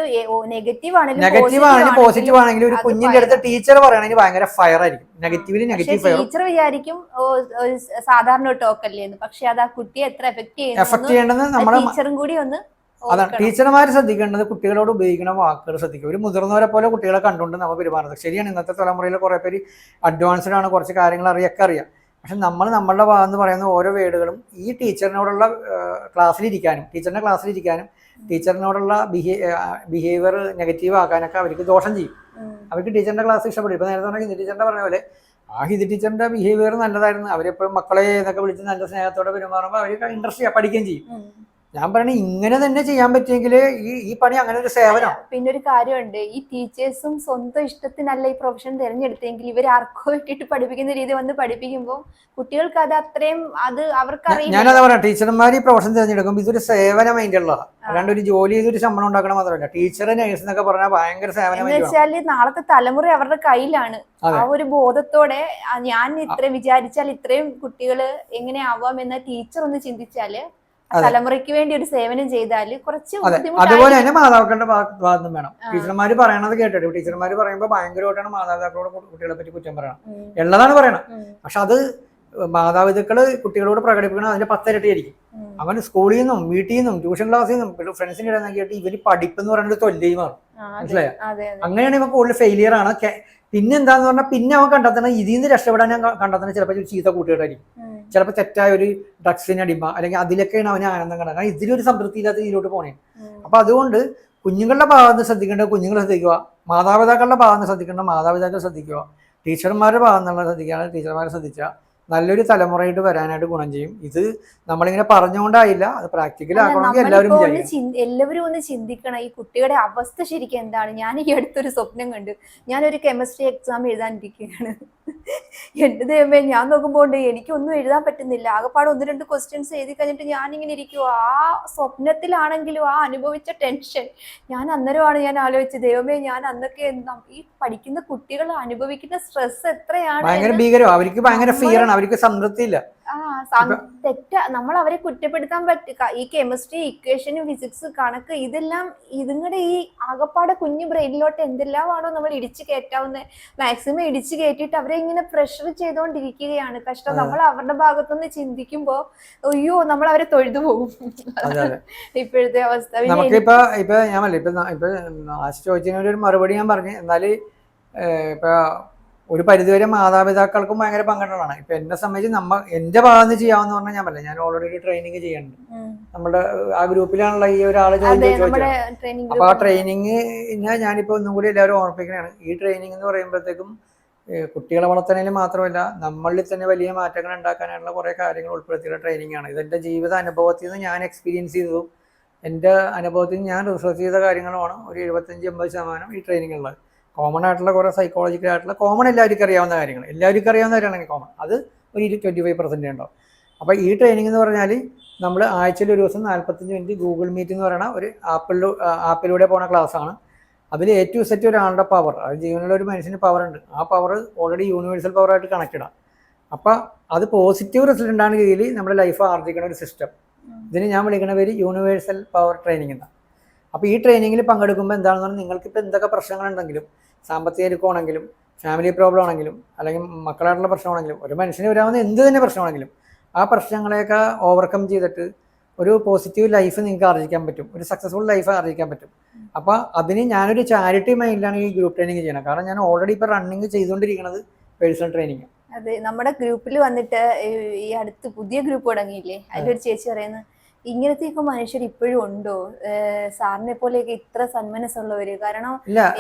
നെഗറ്റീവ് ആണെങ്കിലും നെഗറ്റീവ് ആണെങ്കിലും പോസിറ്റീവ് ആണെങ്കിലും ഒരു കുഞ്ഞിന്റെ അടുത്ത് ടീച്ചർ പറയുകയാണെങ്കിൽ ഭയങ്കര ഫയർ ആയിരിക്കും. നെഗറ്റീവിൽ നെഗറ്റീവ് ഫയർ ടീച്ചർ വിചാരിക്കും ഒരു സാധാരണ ടോക്ക് അല്ലേ പക്ഷെ അത് ആ കുട്ടിയെ എത്ര എഫക്ട് എഫക്ട് ചെയ്യേണ്ടത് നമ്മുടെ ടീച്ചറും കൂടി ഒന്ന് അതാണ്. ടീച്ചർമാര് ടീച്ചർമാർ ശ്രദ്ധിക്കേണ്ടത് കുട്ടികളോട് ഉപയോഗിക്കുന്ന വാക്കുകൾ ശ്രദ്ധിക്കുക. ഒരു മുതിർന്നവരെ പോലെ കുട്ടികളെ കണ്ടുകൊണ്ട് നമ്മൾ പെരുമാറുന്നത്. ശരിയാണ് ഇന്നത്തെ തലമുറയിൽ കുറേ പേര് അഡ്വാൻസ്ഡ് ആണ് കുറച്ച് കാര്യങ്ങൾ അറിയൊക്കെ അറിയാം. പക്ഷെ നമ്മൾ നമ്മളുടെ ഭാഗം എന്ന് പറയുന്ന ഓരോ വേടുകളും ഈ ടീച്ചറിനോടുള്ള ക്ലാസ്സിലിരിക്കാനും ടീച്ചറിന്റെ ക്ലാസ്സിലിരിക്കാനും ടീച്ചറിനോടുള്ള ബിഹേ ബിഹേവിയർ നെഗറ്റീവ് ആക്കാനൊക്കെ അവർക്ക് ദോഷം ചെയ്യും. അവർക്ക് ടീച്ചറിന്റെ ക്ലാസ് ഇഷ്ടപ്പെടും ഇപ്പൊ നേരത്തെ പറഞ്ഞ ഹിന്ദി ടീച്ചറിന്റെ പറഞ്ഞ പോലെ ആ ഹിന്ദി ടീച്ചറിന്റെ ബിഹേവിയർ നല്ലതായിരുന്നു അവരെപ്പോഴും മക്കളെ എന്നൊക്കെ വിളിച്ച് നല്ല സ്നേഹത്തോടെ പെരുമാറുമ്പോൾ അവർക്ക് ഇൻട്രസ്റ്റ് ചെയ്യാം പഠിക്കുകയും ചെയ്യും. ഞാൻ പറയണേ ഇങ്ങനെ തന്നെ ചെയ്യാൻ പറ്റിയെങ്കിൽ ഈ ഈ പണി അങ്ങനെ ഒരു സേവനം? പിന്നെ ഒരു കാര്യമുണ്ട്. ഈ ടീച്ചേഴ്സും സ്വന്തം ഇഷ്ടത്തിനല്ല ഈ പ്രൊഫഷൻ തിരഞ്ഞെടുത്തെങ്കിൽ ഇവർ ആർക്കോ ഇട്ടിട്ട് പഠിപ്പിക്കുന്ന രീതി വന്ന് പഠിപ്പിക്കുമ്പോൾ കുട്ടികൾക്ക് അത് അത്രയും അത് അവർക്ക് ഞാനതാ പറയാം ടീച്ചർമാർ ഈ പ്രൊഫഷൻ തിരഞ്ഞെടുക്കുമ്പോൾ ഇതൊരു സേവന മൈൻഡ് ഉള്ളതാണ് അല്ലാണ്ട് ഒരു ജോലി ചെയ്തൊരു ശമ്പളം ഉണ്ടാക്കണം മാത്രമല്ല ടീച്ചർ നേഴ്സ് എന്നൊക്കെ പറഞ്ഞാൽ ഭയങ്കര സേവന വെച്ചാൽ നാളത്തെ തലമുറ അവരുടെ കയ്യിലാണ്. ആ ഒരു ബോധത്തോടെ ഞാൻ ഇത്രയും വിചാരിച്ചാൽ ഇത്രയും കുട്ടികൾ എങ്ങനെയാവാം എന്ന ടീച്ചർ ഒന്ന് ചിന്തിച്ചാൽ. തലമുറയ്ക്ക് വേണ്ടി ഒരു സേവനം ചെയ്താൽ കുറച്ച് അതുപോലെ തന്നെ മാതാപിതാക്കളുടെ ഭാഗ- ഭാഗത്തും വേണം. ടീച്ചർമാര് പറയണത് കേട്ടിട്ട് ടീച്ചർമാര് പറയുമ്പോൾ ഭയങ്കരമായിട്ടാണ് മാതാപിതാക്കളോട് കുട്ടികളെ പറ്റി കുറ്റം പറയണം. എന്നതാണ് ഉള്ളതാണ് പറയണം പക്ഷെ അത് മാതാപിതാക്കൾ കുട്ടികളോട് പ്രകടിപ്പിക്കണം അതിന്റെ പത്തിരട്ടിയായിരിക്കും. ആയിരിക്കും അവൻ സ്കൂളിൽ നിന്നും വീട്ടിൽ നിന്നും ട്യൂഷൻ ക്ലാസ്സിൽ നിന്നും ഫ്രണ്ട്സിന്റെ ഇടയിൽ നിന്നൊക്കെ ഇവർ പഠിപ്പ് എന്ന് പറയുന്നത് തൊല്ലയുമാണ് ആ, അതെ, മനസ്സിലായോ? അങ്ങനെയാണ് ഇവ കൂടുതൽ ഫെയിലിയർ ആണ്. കെ- പിന്നെ എന്താന്ന് പറഞ്ഞാൽ പിന്നെ അവൻ കണ്ടെത്തണ ഇതിൽ നിന്ന് രക്ഷപ്പെടാൻ ഞാൻ കണ്ടെത്തണ ചിലപ്പോൾ ചീത്ത കൂട്ടുകെട്ടായിരിക്കും ഉം, ചിലപ്പോൾ തെറ്റായ ഒരു ഡ്രഗ്സിന് അടിമ അല്ലെങ്കിൽ അതിലൊക്കെയാണ് അവന് ആനന്ദം കണ്ടത് കാരണം ഇതിലൊരു സംതൃപ്തി ഇല്ലാത്ത ഇതിലോട്ട് പോണേ. അപ്പൊ അതുകൊണ്ട് കുഞ്ഞുങ്ങളുടെ ഭാഗത്ത് ശ്രദ്ധിക്കേണ്ടത് കുഞ്ഞുങ്ങൾ ശ്രദ്ധിക്കുക. മാതാപിതാക്കളുടെ ഭാഗത്ത് ശ്രദ്ധിക്കേണ്ട മാതാപിതാക്കൾ ശ്രദ്ധിക്കുക. ടീച്ചർമാരുടെ ഭാഗത്ത് നിന്നുള്ള ശ്രദ്ധിക്കുക. ടീച്ചർമാരെ ശ്രദ്ധിച്ചാൽ നല്ലൊരു തലമുറയായിട്ട് വരാനായിട്ട് ഗുണം ചെയ്യും. ഇത് നമ്മളിങ്ങനെ പറഞ്ഞുകൊണ്ടായില്ല അത് പ്രാക്ടിക്കൽ ആക്കണമെങ്കിൽ എല്ലാവരും എല്ലാവരും ഒന്ന് ചിന്തിക്കണം ഈ കുട്ടിയുടെ അവസ്ഥ ശരിക്കും എന്താണ്? ഞാൻ ഈ അടുത്തൊരു സ്വപ്നം കണ്ടു. ഞാനൊരു കെമിസ്ട്രി എക്സാം എഴുതാനിരിക്കുകയാണ്. എന്റെ ദൈവമേ ഞാൻ നോക്കുമ്പോൾ എനിക്കൊന്നും എഴുതാൻ പറ്റുന്നില്ല. ആകെപ്പാട് ഒന്ന് രണ്ട് ക്വസ്റ്റ്യൻസ് എഴുതി കഴിഞ്ഞിട്ട് ഞാനിങ്ങനെ ഇരിക്കുവോ. ആ സ്വപ്നത്തിലാണെങ്കിലും ആ അനുഭവിച്ച ടെൻഷൻ ഞാൻ അന്നേരമാണ് ഞാൻ ആലോചിച്ചത് ദൈവമേ ഞാൻ അന്നൊക്കെ ഈ പഠിക്കുന്ന കുട്ടികൾ അനുഭവിക്കുന്ന സ്ട്രെസ് എത്രയാണ് ഭയങ്കര ഭീകരം അവർക്ക് ഭയങ്കര ഫിയറാണ് അവർക്ക് സംതൃപ്തിയില്ല. തെറ്റ നമ്മൾ അവരെ കുറ്റപ്പെടുത്താൻ പറ്റുക. ഈ കെമിസ്ട്രി ഇക്വേഷനും ഫിസിക്സ് കണക്ക് ഇതെല്ലാം ഇതുങ്ങളുടെ ഈ ആകപ്പാടെ കുഞ്ഞു ബ്രെയിനിലോട്ട് എന്തെല്ലാമാണോ നമ്മൾ ഇടിച്ചു കയറ്റാവുന്നത് മാക്സിമം ഇടിച്ചു കയറ്റിയിട്ട് അവരെ ഇങ്ങനെ പ്രഷർ ചെയ്തുകൊണ്ടിരിക്കുകയാണ് കഷ്ടം നമ്മൾ അവരുടെ ഭാഗത്തുനിന്ന് ചിന്തിക്കുമ്പോ അയ്യോ നമ്മൾ അവരെ തൊഴുതു പോകും. ഇപ്പോഴത്തെ അവസ്ഥ. നമുക്കിപ്പോ ഇപ്പൊ ഞാൻ ഇപ്പൊ ഇപ്പൊ ആശ ചോദിച്ചതിന് ഒരു മറുപടി ഞാൻ പറഞ്ഞു. എന്നാൽ ഏഹ്, ഇപ്പൊ ഒരു പരിധിവരെ മാതാപിതാക്കൾക്കും ഭയങ്കര പങ്കിടലാണ് ഇപ്പൊ എന്നെ സംബന്ധിച്ച് നമ്മ എന്റെ ഭാഗത്ത് ചെയ്യാമെന്ന് പറഞ്ഞാൽ ഞാൻ പറഞ്ഞില്ല ഞാൻ ഓൾറെഡി ഒരു ട്രെയിനിങ് ചെയ്യുന്നുണ്ട്. നമ്മുടെ ആ ഗ്രൂപ്പിലാണല്ലോ ഈ ചോദിച്ചത്. ട്രെയിനിങ് അപ്പൊ ആ ട്രെയിനിങ് ഞാനിപ്പോ ഒന്നും കൂടി എല്ലാവരും ഓർമ്മിപ്പിക്കണതാണ് ഈ ട്രെയിനിങ് എന്ന് പറയുമ്പോഴത്തേക്കും കുട്ടികളെ വളർത്തണേൽ മാത്രമല്ല നമ്മളിൽ തന്നെ വലിയ മാറ്റങ്ങൾ ഉണ്ടാക്കാനുള്ള കുറെ കാര്യങ്ങൾ ഉൾപ്പെടുത്തിയുള്ള ട്രെയിനിങ് ആണ്. ഇതെന്റെ ജീവിത അനുഭവത്തിൽ നിന്ന് ഞാൻ എക്സ്പീരിയൻസ് ചെയ്തതും എന്റെ അനുഭവത്തിൽ ഞാൻ റിസർച്ച് ചെയ്ത കാര്യങ്ങളുമാണ് ഒരു എഴുപത്തഞ്ച് എൺപത് ശതമാനം ഈ ട്രെയിനിങ്ങുള്ളത് കോമൺ ആയിട്ടുള്ള കുറേ സൈക്കോളജിക്കൽ ആയിട്ടുള്ള കോമൺ എല്ലാവർക്കും അറിയാവുന്ന കാര്യങ്ങൾ. എല്ലാവർക്കും അറിയാവുന്ന കാര്യമാണെങ്കിൽ കോമൺ അത് ഒരു ഇരു ട്വന്റി ഫൈവ് പെർസെന്റേ ഉണ്ടാവും. അപ്പോൾ ഈ ട്രെയിനിങ് എന്ന് പറഞ്ഞാൽ നമ്മൾ ആഴ്ചയിൽ ഒരു ദിവസം നാൽപ്പത്തഞ്ച് മിനിറ്റ് ഗൂഗിൾ മീറ്റ് എന്ന് പറയുന്ന ഒരു ആപ്പിലൂ ആപ്പിലൂടെ പോണ ക്ലാസ്സാണ് അതിൽ എ ടു സെറ്റ് ഒരാളുടെ പവർ അത് ജീവനുള്ള ഒരു മനുഷ്യന് പവർ ഉണ്ട്. ആ പവർ ഓൾറെഡി യൂണിവേഴ്സൽ പവറായിട്ട് കണക്റ്റഡാണ് അപ്പോൾ അത് പോസിറ്റീവ് റിസൾട്ട് ഉണ്ടാകുന്ന രീതിയിൽ നമ്മുടെ ലൈഫ് ആർജിക്കുന്ന ഒരു സിസ്റ്റം ഇതിന് ഞാൻ വിളിക്കുന്ന പേര് യൂണിവേഴ്സൽ പവർ ട്രെയിനിങ് എന്നാണ്. അപ്പോൾ ഈ ട്രെയിനിങ്ങിൽ പങ്കെടുക്കുമ്പോൾ എന്താണെന്ന് പറഞ്ഞാൽ നിങ്ങൾക്ക് ഇപ്പോൾ എന്തൊക്കെ പ്രശ്നങ്ങളുണ്ടെങ്കിലും സാമ്പത്തിക ഇരുക്കുവാണെങ്കിലും ഫാമിലി പ്രോബ്ലം ആണെങ്കിലും അല്ലെങ്കിൽ മക്കളായിട്ടുള്ള പ്രശ്നമാണെങ്കിലും ഒരു മനുഷ്യന് വരാവുന്ന എന്ത് തന്നെ പ്രശ്നമാണെങ്കിലും ആ പ്രശ്നങ്ങളെയൊക്കെ ഓവർകം ചെയ്തിട്ട് ഒരു പോസിറ്റീവ് ലൈഫ് നിങ്ങൾക്ക് ആർജിക്കാൻ പറ്റും. ഒരു സക്സസ്ഫുൾ ലൈഫ് ആർജിക്കാൻ പറ്റും. അപ്പോൾ അതിന് ഞാനൊരു ചാരിറ്റി മൈൻഡിലാണ് ഈ ഗ്രൂപ്പ് ട്രെയിനിങ് ചെയ്യുന്നത്. കാരണം ഞാൻ ഓൾറെഡി ഇപ്പോൾ റണ്ണിങ് ചെയ്തുകൊണ്ടിരിക്കുന്നത് പേഴ്സണൽ ട്രെയിനിങ് അതെ നമ്മുടെ ഗ്രൂപ്പിൽ വന്നിട്ട് ഈ അടുത്ത് പുതിയ ഗ്രൂപ്പ് തുടങ്ങിയില്ലേ? അതിലൊരു ചേച്ചി പറയുന്നത് ഇങ്ങനത്തെയൊക്കെ മനുഷ്യർ ഇപ്പോഴും ഉണ്ടോ? സാറിനെ പോലെയൊക്കെ ഇത്ര സന്മനസ്സുള്ളവര്. കാരണം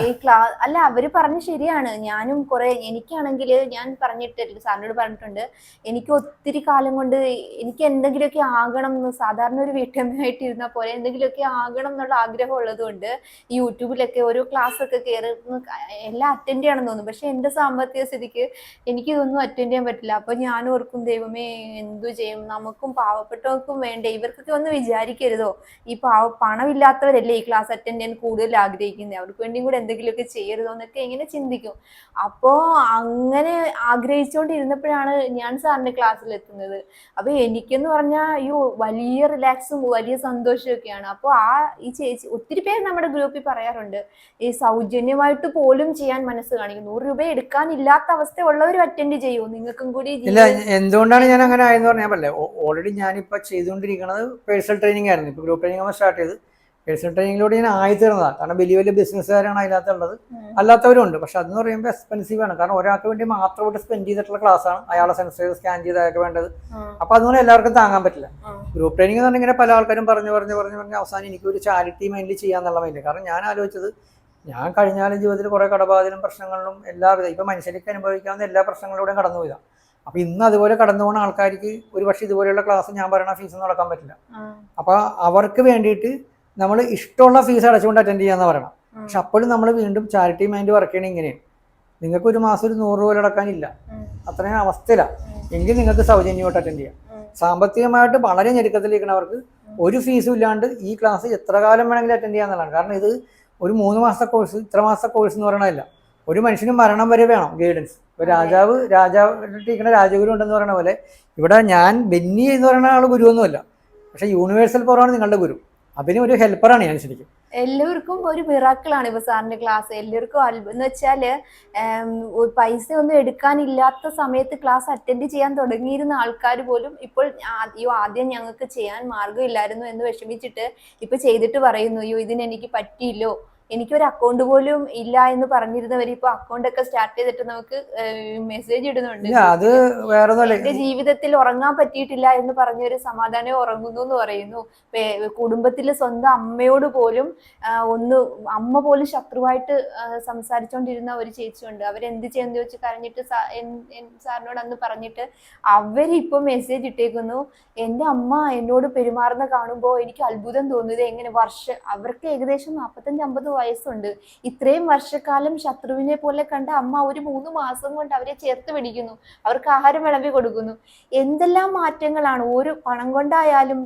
ഈ ക്ലാസ് അല്ല അവർ പറഞ്ഞ ശരിയാണ്. ഞാനും കുറെ എനിക്കാണെങ്കിൽ ഞാൻ പറഞ്ഞിട്ടില്ല സാറിനോട് പറഞ്ഞിട്ടുണ്ട് എനിക്ക് ഒത്തിരി കാലം കൊണ്ട് എനിക്ക് എന്തെങ്കിലുമൊക്കെ ആകണം എന്ന് സാധാരണ ഒരു വീട്ടമ്മയായിട്ട് ഇരുന്ന പോലെ എന്തെങ്കിലുമൊക്കെ ആകണം എന്നുള്ള ആഗ്രഹം ഉള്ളതുകൊണ്ട് കൊണ്ട് യൂട്യൂബിലൊക്കെ ഓരോ ക്ലാസ് ഒക്കെ കയറി എല്ലാം അറ്റൻഡ് ചെയ്യണം തോന്നുന്നു. പക്ഷെ എന്റെ സാമ്പത്തിക സ്ഥിതിക്ക് എനിക്ക് ഇതൊന്നും അറ്റൻഡ് ചെയ്യാൻ പറ്റില്ല. അപ്പൊ ഞാൻ ഓർക്കും ദൈവമേ എന്തു ചെയ്യും? നമുക്കും പാവപ്പെട്ടവർക്കും വേണ്ടേ? ഇവർക്കൊക്കെ ഒന്ന് വിചാരിക്കരുതോ? ഈ പാവ പണമില്ലാത്തവരല്ലേ ഈ ക്ലാസ് അറ്റൻഡ് ചെയ്യാൻ കൂടുതൽ ആഗ്രഹിക്കുന്നത് അവർക്ക് വേണ്ടിയും കൂടെ എന്തെങ്കിലുമൊക്കെ ചെയ്യരുതോ എന്നൊക്കെ എങ്ങനെ ചിന്തിക്കും. അപ്പോ അങ്ങനെ ആഗ്രഹിച്ചുകൊണ്ടിരുന്നപ്പോഴാണ് ഞാൻ സാറിന്റെ ക്ലാസ്സിൽ എത്തുന്നത്. അപ്പൊ എനിക്കെന്ന് പറഞ്ഞാൽ അയ്യോ വലിയ റിലാക്സും വലിയ സന്തോഷമൊക്കെയാണ് അപ്പോൾ ആ ഈ ചേച്ചി ഒത്തിരി പേര് നമ്മുടെ ഗ്രൂപ്പിൽ പറയാറുണ്ട്. ഈ സൗജന്യമായിട്ട് പോലും ചെയ്യാൻ മനസ്സ് കാണിക്കും നൂറ് രൂപ എടുക്കാനില്ലാത്ത അവസ്ഥ ഉള്ളവരും അറ്റൻഡ് ചെയ്യൂ? നിങ്ങൾക്കും കൂടി ഇല്ല എന്തുകൊണ്ടാണ് ഞാൻ അങ്ങനെ ആയെന്ന് പറഞ്ഞാൽ പറ്റില്ല ഓൾറെഡി ഞാനിപ്പോ ചെയ്തുകൊണ്ടിരിക്കുന്നത് പേഴ്സണൽ ട്രെയിനിങ് ആയിരുന്നു. ഇപ്പോൾ ഗ്രൂപ്പ് ട്രെയിനിങ് നമ്മൾ സ്റ്റാർട്ട് ചെയ്ത് പേഴ്സണൽ ട്രെയിനിങ്ങിലൂടെ ഞാൻ ആയി തീർന്നതാണ് കാരണം വലിയ വലിയ ബിസിനസ്സുകാരാണ് അതിനകത്തുള്ളത്. ഉം. അല്ലാത്തവരും ഉണ്ട് പക്ഷെ അതെന്ന് പറയുമ്പോൾ എക്സ്പെൻസീവ് ആണ്. കാരണം ഒരാൾക്ക് വേണ്ടി മാത്രമായിട്ട് സ്പെൻഡ് ചെയ്തിട്ടുള്ള ക്ലാസ് ആണ്. അയാളെ സെൻസർ സ്കാൻ ചെയ്ത് അയാൾക്ക് വേണ്ടത്. അപ്പോൾ അതുകൊണ്ട് എല്ലാവർക്കും താങ്ങാൻ പറ്റില്ല. ഗ്രൂപ്പ് ട്രെയിനിങ് എന്ന് പറഞ്ഞാൽ പല ആൾക്കാരും പറഞ്ഞു പറഞ്ഞു പറഞ്ഞു പറഞ്ഞ് അവസാനം എനിക്ക് ഒരു ചാരിറ്റി മൈൻഡിൽ ചെയ്യാന്നുള്ള മൈൻഡ് കാരണം ഞാൻ ആലോചിച്ചത് ഞാൻ കഴിഞ്ഞാലും ജീവിതത്തിൽ കുറേ കടബാധിലും പ്രശ്നങ്ങളിലും എല്ലാവിധ ഇപ്പം മനുഷ്യർക്ക് അനുഭവിക്കാവുന്ന എല്ലാ പ്രശ്നങ്ങളിലൂടെയും കടന്നു അപ്പോൾ ഇന്ന് അതുപോലെ കടന്നു പോകുന്ന ആൾക്കാർക്ക് ഒരു പക്ഷേ ഇതുപോലെയുള്ള ക്ലാസ് ഞാൻ പറയുന്ന ഫീസ് ഒന്നും അടക്കാൻ പറ്റില്ല. അപ്പൊ അവർക്ക് വേണ്ടിയിട്ട് നമ്മൾ ഇഷ്ടമുള്ള ഫീസ് അടച്ചുകൊണ്ട് അറ്റൻഡ് ചെയ്യാന്ന് പറയണം. പക്ഷെ അപ്പോഴും നമ്മൾ വീണ്ടും ചാരിറ്റി മൈൻഡ് വർക്ക് ചെയ്യണ ഇങ്ങനെയാണ് നിങ്ങൾക്ക് ഒരു മാസം ഒരു നൂറ് രൂപ അടക്കാനില്ല. അത്രയും അവസ്ഥയിലാണ് എങ്കിൽ നിങ്ങൾക്ക് സൗജന്യമായിട്ട് അറ്റൻഡ് ചെയ്യാം. സാമ്പത്തികമായിട്ട് വളരെ ഞെരുക്കത്തിലിരിക്കുന്നവർക്ക് ഒരു ഫീസും ഇല്ലാണ്ട് ഈ ക്ലാസ് എത്ര കാലം വേണമെങ്കിലും അറ്റൻഡ് ചെയ്യാന്നുള്ളതാണ്. കാരണം ഇത് ഒരു മൂന്ന് മാസത്തെ കോഴ്സ് ഇത്ര മാസത്തെ കോഴ്സ് എന്ന് പറയണതല്ല. ഒരു മനുഷ്യന് മരണം വരെ വേണം ഗൈഡൻസ്. ഇപ്പൊ രാജാവ് രാജാവ് ഇരിക്കുന്ന രാജഗുരു ഉണ്ടെന്ന് പറയുന്ന പോലെ ഇവിടെ ഞാൻ ബെന്നി എന്ന് പറയുന്ന ആൾ ഗുരുവൊന്നുമല്ല. പക്ഷെ യൂണിവേഴ്സൽ പവറാണ് നിങ്ങളുടെ ഗുരു. അതിന് ഒരു ഹെൽപ്പറാണ് ഞാൻ ശരിക്കും. എല്ലാവർക്കും ഒരു മിറാക്കിളാണ് ഇപ്പൊ സാറിന്റെ ക്ലാസ് എല്ലാവർക്കും അത്ഭുതം എന്ന് വെച്ചാൽ പൈസ ഒന്നും എടുക്കാനില്ലാത്ത സമയത്ത് ക്ലാസ് അറ്റൻഡ് ചെയ്യാൻ തുടങ്ങിയിരുന്ന ആൾക്കാർ പോലും ഇപ്പോൾ അയ്യോ ആദ്യം ഞങ്ങൾക്ക് ചെയ്യാൻ മാർഗമില്ലായിരുന്നു എന്ന് വിഷമിച്ചിട്ട് ഇപ്പൊ ചെയ്തിട്ട് പറയുന്നു അയ്യോ ഇതിനെനിക്ക് പറ്റിയില്ലോ. എനിക്കൊരു അക്കൗണ്ട് പോലും ഇല്ല എന്ന് പറഞ്ഞിരുന്നവർ ഇപ്പൊ അക്കൗണ്ട് ഒക്കെ സ്റ്റാർട്ട് ചെയ്തിട്ട് നമുക്ക് മെസ്സേജ് ഇടുന്നുണ്ട്. അത് വേറെ എന്റെ ജീവിതത്തിൽ ഉറങ്ങാൻ പറ്റിയിട്ടില്ല എന്ന് പറഞ്ഞൊരു സമാധാനം ഉറങ്ങുന്നു എന്ന് പറയുന്നു. കുടുംബത്തിലെ സ്വന്തം അമ്മയോട് പോലും ഒന്ന് അമ്മ പോലും ശത്രുവായിട്ട് സംസാരിച്ചോണ്ടിരുന്ന സംസാരിച്ചുകൊണ്ടിരുന്ന ഒരു ചേച്ചിയുണ്ട്. അവരെന്ത് ചെയ്യുന്നു വെച്ച് കരഞ്ഞിട്ട് സാറിനോട് അന്ന് പറഞ്ഞിട്ട് അവരിപ്പോ മെസ്സേജ് ഇട്ടേക്കുന്നു. എന്റെ അമ്മ എന്നോട് പെരുമാറുന്ന കാണുമ്പോൾ എനിക്ക് അത്ഭുതം തോന്നുന്നത് എങ്ങനെ? വർഷം അവർക്ക് ഏകദേശം നാൽപ്പത്തഞ്ച് അമ്പത് വയസ്സുണ്ട്. ഇത്രയും വർഷക്കാലം ശത്രുവിനെ പോലെ കണ്ട അമ്മ ഒരു മൂന്ന് മാസം കൊണ്ട് അവരെ ചേർത്ത് പിടിക്കുന്നു. അവർക്ക് ആഹാരം വിളമ്പി കൊടുക്കുന്നു. എന്തെല്ലാം മാറ്റങ്ങളാണ് ഒരു പണം കൊണ്ടായാലും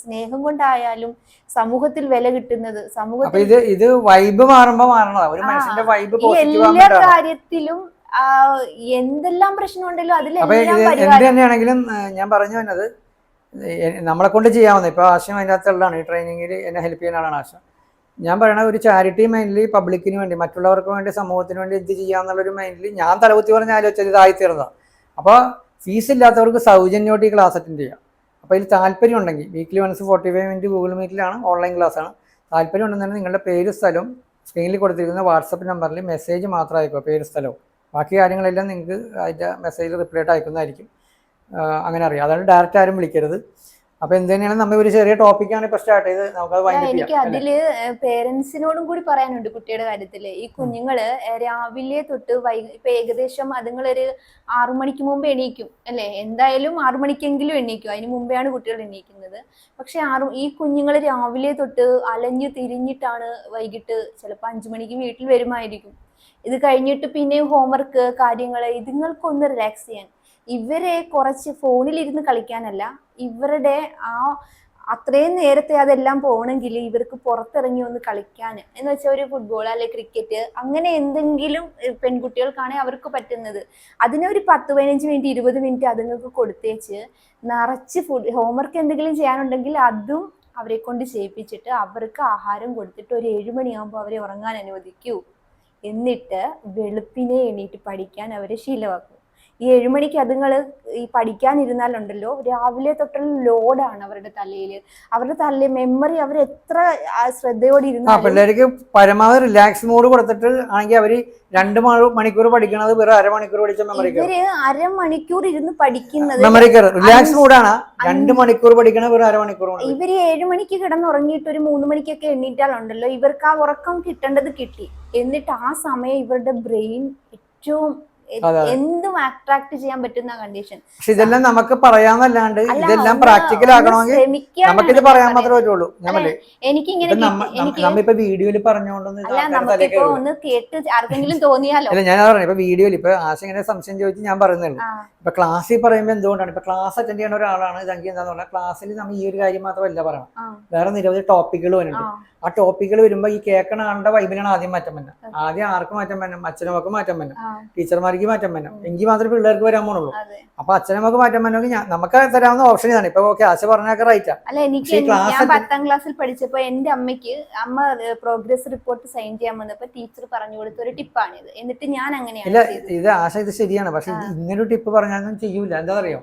സ്നേഹം കൊണ്ടായാലും സമൂഹത്തിൽ വില കിട്ടുന്നത്? സമൂഹത്തിൽ ഇത് ഇത് വൈബ് മാറുമ്പോ മാറണതാ. ഒരു മനുഷ്യന്റെ വൈബ് എല്ലാ കാര്യത്തിലും എന്തെല്ലാം പ്രശ്നം ഉണ്ടല്ലോ അതിൽ അതിലെല്ലാം ഇത് എന്ത് തന്നെയാണെങ്കിലും ഞാൻ പറഞ്ഞു വന്നത് നമ്മളെ കൊണ്ട് ചെയ്യാവുന്ന ഇപ്പൊ ആശയം അതിന്റെ അകത്തുള്ളതാണ് ഈ ട്രെയിനിങ്ങിൽ എന്നെ ഹെൽപ്പ് ചെയ്യുന്ന ആളാണ് ആശയം. ഞാൻ പറയണ ഒരു ചാരിറ്റി മൈൻഡിൽ പബ്ലിക്കിന് വേണ്ടി മറ്റുള്ളവർക്ക് വേണ്ടി സമൂഹത്തിന് വേണ്ടി എന്ത് ചെയ്യാന്നുള്ളൊരു മൈൻഡിൽ ഞാൻ തലകുത്തി പറഞ്ഞ ആലോചിച്ചത് ഇതായി തീർന്നതാണ് അപ്പോൾ ഫീസ് ഇല്ലാത്തവർക്ക് സൗജന്യമായിട്ട് ഈ ക്ലാസ് അറ്റൻഡ് ചെയ്യാം. അപ്പോൾ ഇതിൽ താല്പര്യം ഉണ്ടെങ്കിൽ weekly once forty five minute Google മീറ്റിലാണ് online ക്ലാസ്സാണ് താല്പര്യം ഉണ്ടെന്നുണ്ടെങ്കിൽ നിങ്ങളുടെ പേര് സ്ഥലവും സ്ക്രീനിൽ കൊടുത്തിരിക്കുന്ന വാട്സപ്പ് നമ്പറിൽ മെസ്സേജ് മാത്രം അയക്കുക പേര് സ്ഥലവും. ബാക്കി കാര്യങ്ങളെല്ലാം നിങ്ങൾക്ക് അതിന്റെ മെസ്സേജിൽ റിപ്ലൈ ആയിട്ട് അയക്കുന്നതായിരിക്കും. അങ്ങനെ അറിയാം. അതാണ് ഡയറക്റ്റ് ആരും വിളിക്കരുത്. അപ്പൊ എന്തിനാണ് നമ്മൾ ഒരു ചെറിയ ടോപ്പിക്കാണ് ഇപ്പൊ സ്റ്റാർട്ട് ചെയ്ത് നമുക്ക് എനിക്ക്? അതിൽ പേരൻസിനോടും കൂടി പറയാനുണ്ട് കുട്ടിയുടെ കാര്യത്തിൽ. ഈ കുഞ്ഞുങ്ങൾ രാവിലെ തൊട്ട് വൈ ഇപ്പൊ ഏകദേശം അതുങ്ങളൊരു ആറു മണിക്ക് മുമ്പ് എണീക്കും അല്ലെ? എന്തായാലും ആറു മണിക്കെങ്കിലും എണീക്കും. അതിന് മുമ്പെയാണ് കുട്ടികൾ എണീക്കുന്നത്. പക്ഷെ ആറു ഈ കുഞ്ഞുങ്ങൾ രാവിലെ തൊട്ട് അലഞ്ഞു തിരിഞ്ഞിട്ടാണ് വൈകിട്ട് ചിലപ്പോൾ അഞ്ചു മണിക്ക് വീട്ടിൽ വരുമായിരിക്കും. ഇത് കഴിഞ്ഞിട്ട് പിന്നെ ഹോംവർക്ക് കാര്യങ്ങൾ ഇതുങ്ങൾക്കൊന്ന് റിലാക്സ് ചെയ്യാൻ. ഇവരെ കുറച്ച് ഫോണിലിരുന്ന് കളിക്കാനല്ല ഇവരുടെ ആ അത്രയും നേരത്തെ അതെല്ലാം പോകണമെങ്കിൽ ഇവർക്ക് പുറത്തിറങ്ങി ഒന്ന് കളിക്കാൻ എന്ന് വെച്ചാൽ ഒരു ഫുട്ബോൾ അല്ലെ ക്രിക്കറ്റ് അങ്ങനെ എന്തെങ്കിലും പെൺകുട്ടികൾക്കാണെങ്കിൽ അവർക്ക് പറ്റുന്നത്. അതിനെ ഒരു പത്ത് പതിനഞ്ച് മിനിറ്റ് ഇരുപത് മിനിറ്റ് അതുങ്ങൾക്ക് കൊടുത്തേച്ച് നിറച്ച് ഫുഡ് ഹോംവർക്ക് എന്തെങ്കിലും ചെയ്യാനുണ്ടെങ്കിൽ അതും അവരെ കൊണ്ട് ചെയ്യിപ്പിച്ചിട്ട് അവർക്ക് ആഹാരം കൊടുത്തിട്ട് ഒരു ഏഴുമണിയാകുമ്പോൾ അവരെ ഉറങ്ങാൻ അനുവദിക്കൂ. എന്നിട്ട് വെളുപ്പിനെ എണീറ്റ് പഠിക്കാൻ അവരെ ശീലമാക്കും. ഈ ഏഴുമണിക്ക് അതുങ്ങൾ ഈ പഠിക്കാനിരുന്നാലുണ്ടല്ലോ രാവിലെ തൊട്ടുള്ള ലോഡാണ് അവരുടെ തലയിൽ അവരുടെ തലയിൽ മെമ്മറി അവർ എത്ര ശ്രദ്ധയോടെ ആ ഇരുന്നാലും പിള്ളേർക്ക് പരമാവധി റിലാക്സ് മോഡ് കൊടുത്തിട്ട് ആണെങ്കിൽ അവർ രണ്ട് മണി- മണിക്കൂർ പഠിക്കണത് വെറും അരമണിക്കൂർ പഠിച്ച മെമ്മറി ഇവർ അരമണിക്കൂർ ഇരുന്ന് പഠിക്കുന്നത് മെമ്മറി റിലാക്സ് മോഡാണ് രണ്ട് മണിക്കൂർ പഠിക്കണ വെറും അരമണിക്കൂർ ഇവർ ഇവർ ഏഴു മണിക്ക് കിടന്നുറങ്ങിയിട്ട് ഒരു മൂന്ന് മണിക്കൊക്കെ എണ്ണീറ്റാലുണ്ടല്ലോ ഇവർക്ക് ആ ഉറക്കം കിട്ടേണ്ടത് കിട്ടി. എന്നിട്ട് ആ സമയം ഇവരുടെ ബ്രെയിൻ ഏറ്റവും. എന്തും അട്രാക്ട് ചെയ്യാൻ പറ്റുന്ന കണ്ടീഷൻ പക്ഷെ ഇതെല്ലാം നമുക്ക് പറയാന്നല്ലാണ്ട് ഇതെല്ലാം പ്രാക്ടിക്കൽ ആക്കണമെങ്കിൽ നമുക്കിത് പറയാൻ മാത്രമേ പറ്റുള്ളൂ. എനിക്ക് ഇങ്ങനെ പറയേ. എനിക്കിങ്ങനെ ഇപ്പൊ നമ്മ- കിട്ടി- നമ്മ- എനിക്ക് നമ്മിപ്പോ വീഡിയോയിൽ പറഞ്ഞുകൊണ്ടൊന്നും അല്ല നമുക്കിപ്പോ. ഒന്ന് കേട്ട് ആർക്കെങ്കിലും തോന്നിയാലോ? അല്ല ഞാൻ പറഞ്ഞു. ഇപ്പൊ വീഡിയോയിൽ ഇപ്പൊ ആശ ഇങ്ങനെ സംശയം ചോദിച്ച് ഞാൻ പറയുന്നുള്ളൂ ഇപ്പൊ ക്ലാസ്സിൽ പറയുമ്പോൾ എന്തുകൊണ്ടാണ്? ഇപ്പൊ ക്ലാസ് അറ്റൻഡ് ചെയ്യുന്ന ഒരാളാണ്. ഇതെങ്കിൽ എന്താന്ന് പറഞ്ഞാൽ ക്ലാസ്സിൽ നമ്മൾ ഈ ഒരു കാര്യം മാത്രമല്ല പറയണം. വേറെ നിരവധി ടോപ്പിക്കുകൾ വരുന്നുണ്ട് ആ ടോപ്പിക്കുകൾ വരുമ്പോ ഈ കേൾക്കണ ആളുടെ വൈബിനാണ് ആദ്യം മാറ്റം വരണം ആദ്യം ആർക്ക് മാറ്റം വരണം അച്ഛനമ്മക്ക് മാറ്റം ആ, ടീച്ചർമാർക്ക് മാറ്റം വരണം എങ്കിൽ മാത്രമേ പിള്ളേർക്ക് വരാൻ പോണുള്ളൂ. അപ്പൊ അച്ഛനമ്മക്ക് മാറ്റം വരണമെങ്കിൽ നമുക്ക് തരാവുന്ന ഓപ്ഷൻ ഇതാണ്. ഇപ്പൊ ഓക്കെ ആശ പറഞ്ഞൊക്കെ റൈറ്റാ അല്ല എനിക്ക് ഞാൻ പത്താം ക്ലാസ്സിൽ പഠിച്ചപ്പോ എന്റെ അമ്മയ്ക്ക് അമ്മ പ്രോഗ്രസ് റിപ്പോർട്ട് സൈൻ ചെയ്യാൻ വന്നപ്പോ ടീച്ചർ പറഞ്ഞു കൊടുത്ത ഒരു ടിപ്പാണിത് എന്നിട്ട് ഞാൻ അങ്ങനെയാണ് ഇത് ആശ ഇത് ശരിയാണ്. പക്ഷെ ഇങ്ങനൊരു ടിപ്പ് പറഞ്ഞാലും ചെയ്യൂല. എന്താ അറിയോ?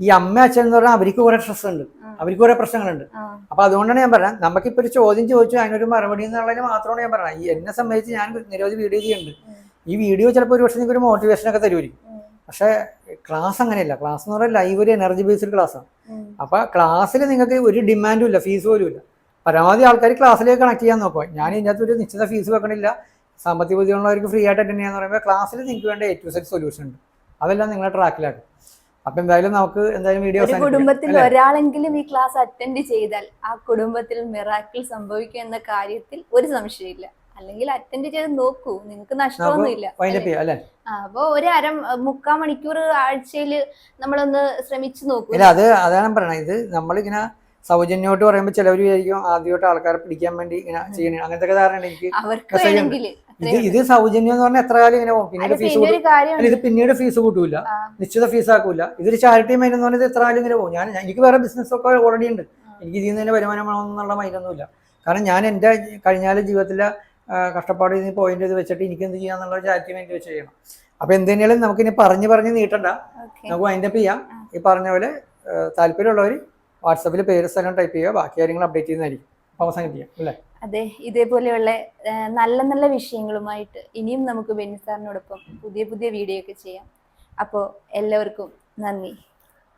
ഈ അമ്മ അച്ഛൻ എന്ന് പറഞ്ഞാൽ അവർക്ക് കുറെ സ്ട്രെസ് ഉണ്ട്. അവർക്ക് കുറെ പ്രശ്നങ്ങളുണ്ട്. അപ്പൊ അതുകൊണ്ടാണ് ഞാൻ പറഞ്ഞത്. നമുക്കിപ്പോ ഒരു ചോദ്യം ചോദിച്ചു അതിനൊരു മറുപടി എന്നുള്ളതിന് മാത്രമാണ് ഞാൻ പറഞ്ഞത്. ഈ എന്നെ സംബന്ധിച്ച് ഞാൻ നിരവധി വീഡിയോ ചെയ്യുന്നുണ്ട് ഈ വീഡിയോ ചിലപ്പോൾ ഒരു പക്ഷേ നിങ്ങൾക്ക് ഒരു മോട്ടിവേഷൻ ഒക്കെ തരുമായിരിക്കും. പക്ഷെ ക്ലാസ് അങ്ങനെയല്ല. ക്ലാസ് എന്ന് പറഞ്ഞാൽ ലൈവ് ഒരു എനർജി ബേസ്ഡ് ക്ലാസ്സാണ് ആണ്. അപ്പൊ ക്ലാസ്സിൽ നിങ്ങൾക്ക് ഒരു ഡിമാൻഡും ഇല്ല. ഫീസ് പോലും ഇല്ല. പരമാവധി ആൾക്കാർ ക്ലാസ്സിലേക്ക് കണക്ട് ചെയ്യാൻ നോക്കുക ഞാൻ ഇതിനകത്ത് ഒരു നിശ്ചിത ഫീസ് വെക്കണില്ല. സാമ്പത്തിക ബുദ്ധിമുട്ടുള്ളവർക്ക് ഫ്രീ ആയിട്ട് അറ്റൻഡ് ചെയ്യാന്ന് പറയുമ്പോൾ ക്ലാസ്സിൽ നിങ്ങൾക്ക് വേണ്ട ഏറ്റവും ടു സെറ്റ് സൊല്യൂഷൻ ഉണ്ട്. അതെല്ലാം നിങ്ങളെ ട്രാക്കിലാക്കും അപ്പൊ എന്തായാലും നമുക്ക് എന്തായാലും വീഡിയോ കുടുംബത്തിൽ ഒരാളെങ്കിലും ഈ ക്ലാസ് അറ്റൻഡ് ചെയ്താൽ ആ കുടുംബത്തിൽ മിറാക്കിൾ സംഭവിക്കും എന്ന കാര്യത്തിൽ ഒരു സംശയമില്ല. അല്ലെങ്കിൽ അറ്റൻഡ് ചെയ്ത് നോക്കൂ നിങ്ങൾക്ക് നഷ്ടമൊന്നുമില്ല അപ്പൊ ഒരു അര മുക്കാൽ മണിക്കൂർ ആഴ്ചയിൽ നമ്മളൊന്ന് ശ്രമിച്ചു നോക്കൂ. ഇല്ല അത് അതാണ് പറയണത്. ഇത് നമ്മളിങ്ങനെ സൗജന്യമായിട്ട് പറയുമ്പോൾ ചിലവർ വിചാരിക്കും ആദ്യമായിട്ട് ആൾക്കാരെ പിടിക്കാൻ വേണ്ടി ഇങ്ങനെ ചെയ്യണേ. അങ്ങനത്തെ ധാരണ എനിക്ക്. അവർക്ക് ഇത് ഇത് സൗജന്യം എന്ന് പറഞ്ഞാൽ എത്ര കാലം ഇങ്ങനെ പോകും പിന്നീട് ഫീസ് ഇത് പിന്നീട് ഫീസ് കൂട്ടൂല. നിശ്ചിത ഫീസ് ആക്കൂല. ഇതൊരു ചാരിറ്റി മൈൻഡ് എന്ന് പറഞ്ഞാൽ എത്ര കാലം ഇങ്ങനെ പോകും? ഞാൻ എനിക്ക് വേറെ ബിസിനസ് ഒക്കെ ഓൾറെഡി ഉണ്ട്. എനിക്ക് ഇതിൽ നിന്ന് തന്നെ വരുമാനമാണെന്നുള്ള മൈൻഡ് മൈൻഡൊന്നുമില്ല കാരണം ഞാൻ എന്റെ കഴിഞ്ഞാലും ജീവിതത്തിലെ കഷ്ടപ്പാട് ഇതിന് പോയിന്റ് ഇത് വെച്ചിട്ട് എനിക്ക് എന്ത് ചെയ്യാന്നുള്ള ചാരിറ്റി മൈൻഡ് വെച്ച് ചെയ്യണം. അപ്പൊ എന്തെങ്കിലും നമുക്ക് ഇനി പറഞ്ഞ് പറഞ്ഞ് നീട്ടണ്ട. നമുക്ക് വൈൻഡപ്പ് ചെയ്യാം. ഈ പറഞ്ഞ പോലെ താല്പര്യമുള്ളവർ വാട്സപ്പിൽ പേര് സ്ഥലം ടൈപ്പ് ചെയ്യുക. ബാക്കി കാര്യങ്ങൾ അപ്ഡേറ്റ് ചെയ്യുന്നതായിരിക്കും. അവസാനിപ്പിക്കാം. അല്ലേ? അതെ ഇതേപോലെയുള്ള നല്ല നല്ല വിഷയങ്ങളുമായിട്ട് ഇനിയും നമുക്ക് ബെന്നി സാറിനോടൊപ്പം പുതിയ പുതിയ വീഡിയോ ഒക്കെ ചെയ്യാം. അപ്പോൾ എല്ലാവർക്കും നന്ദി.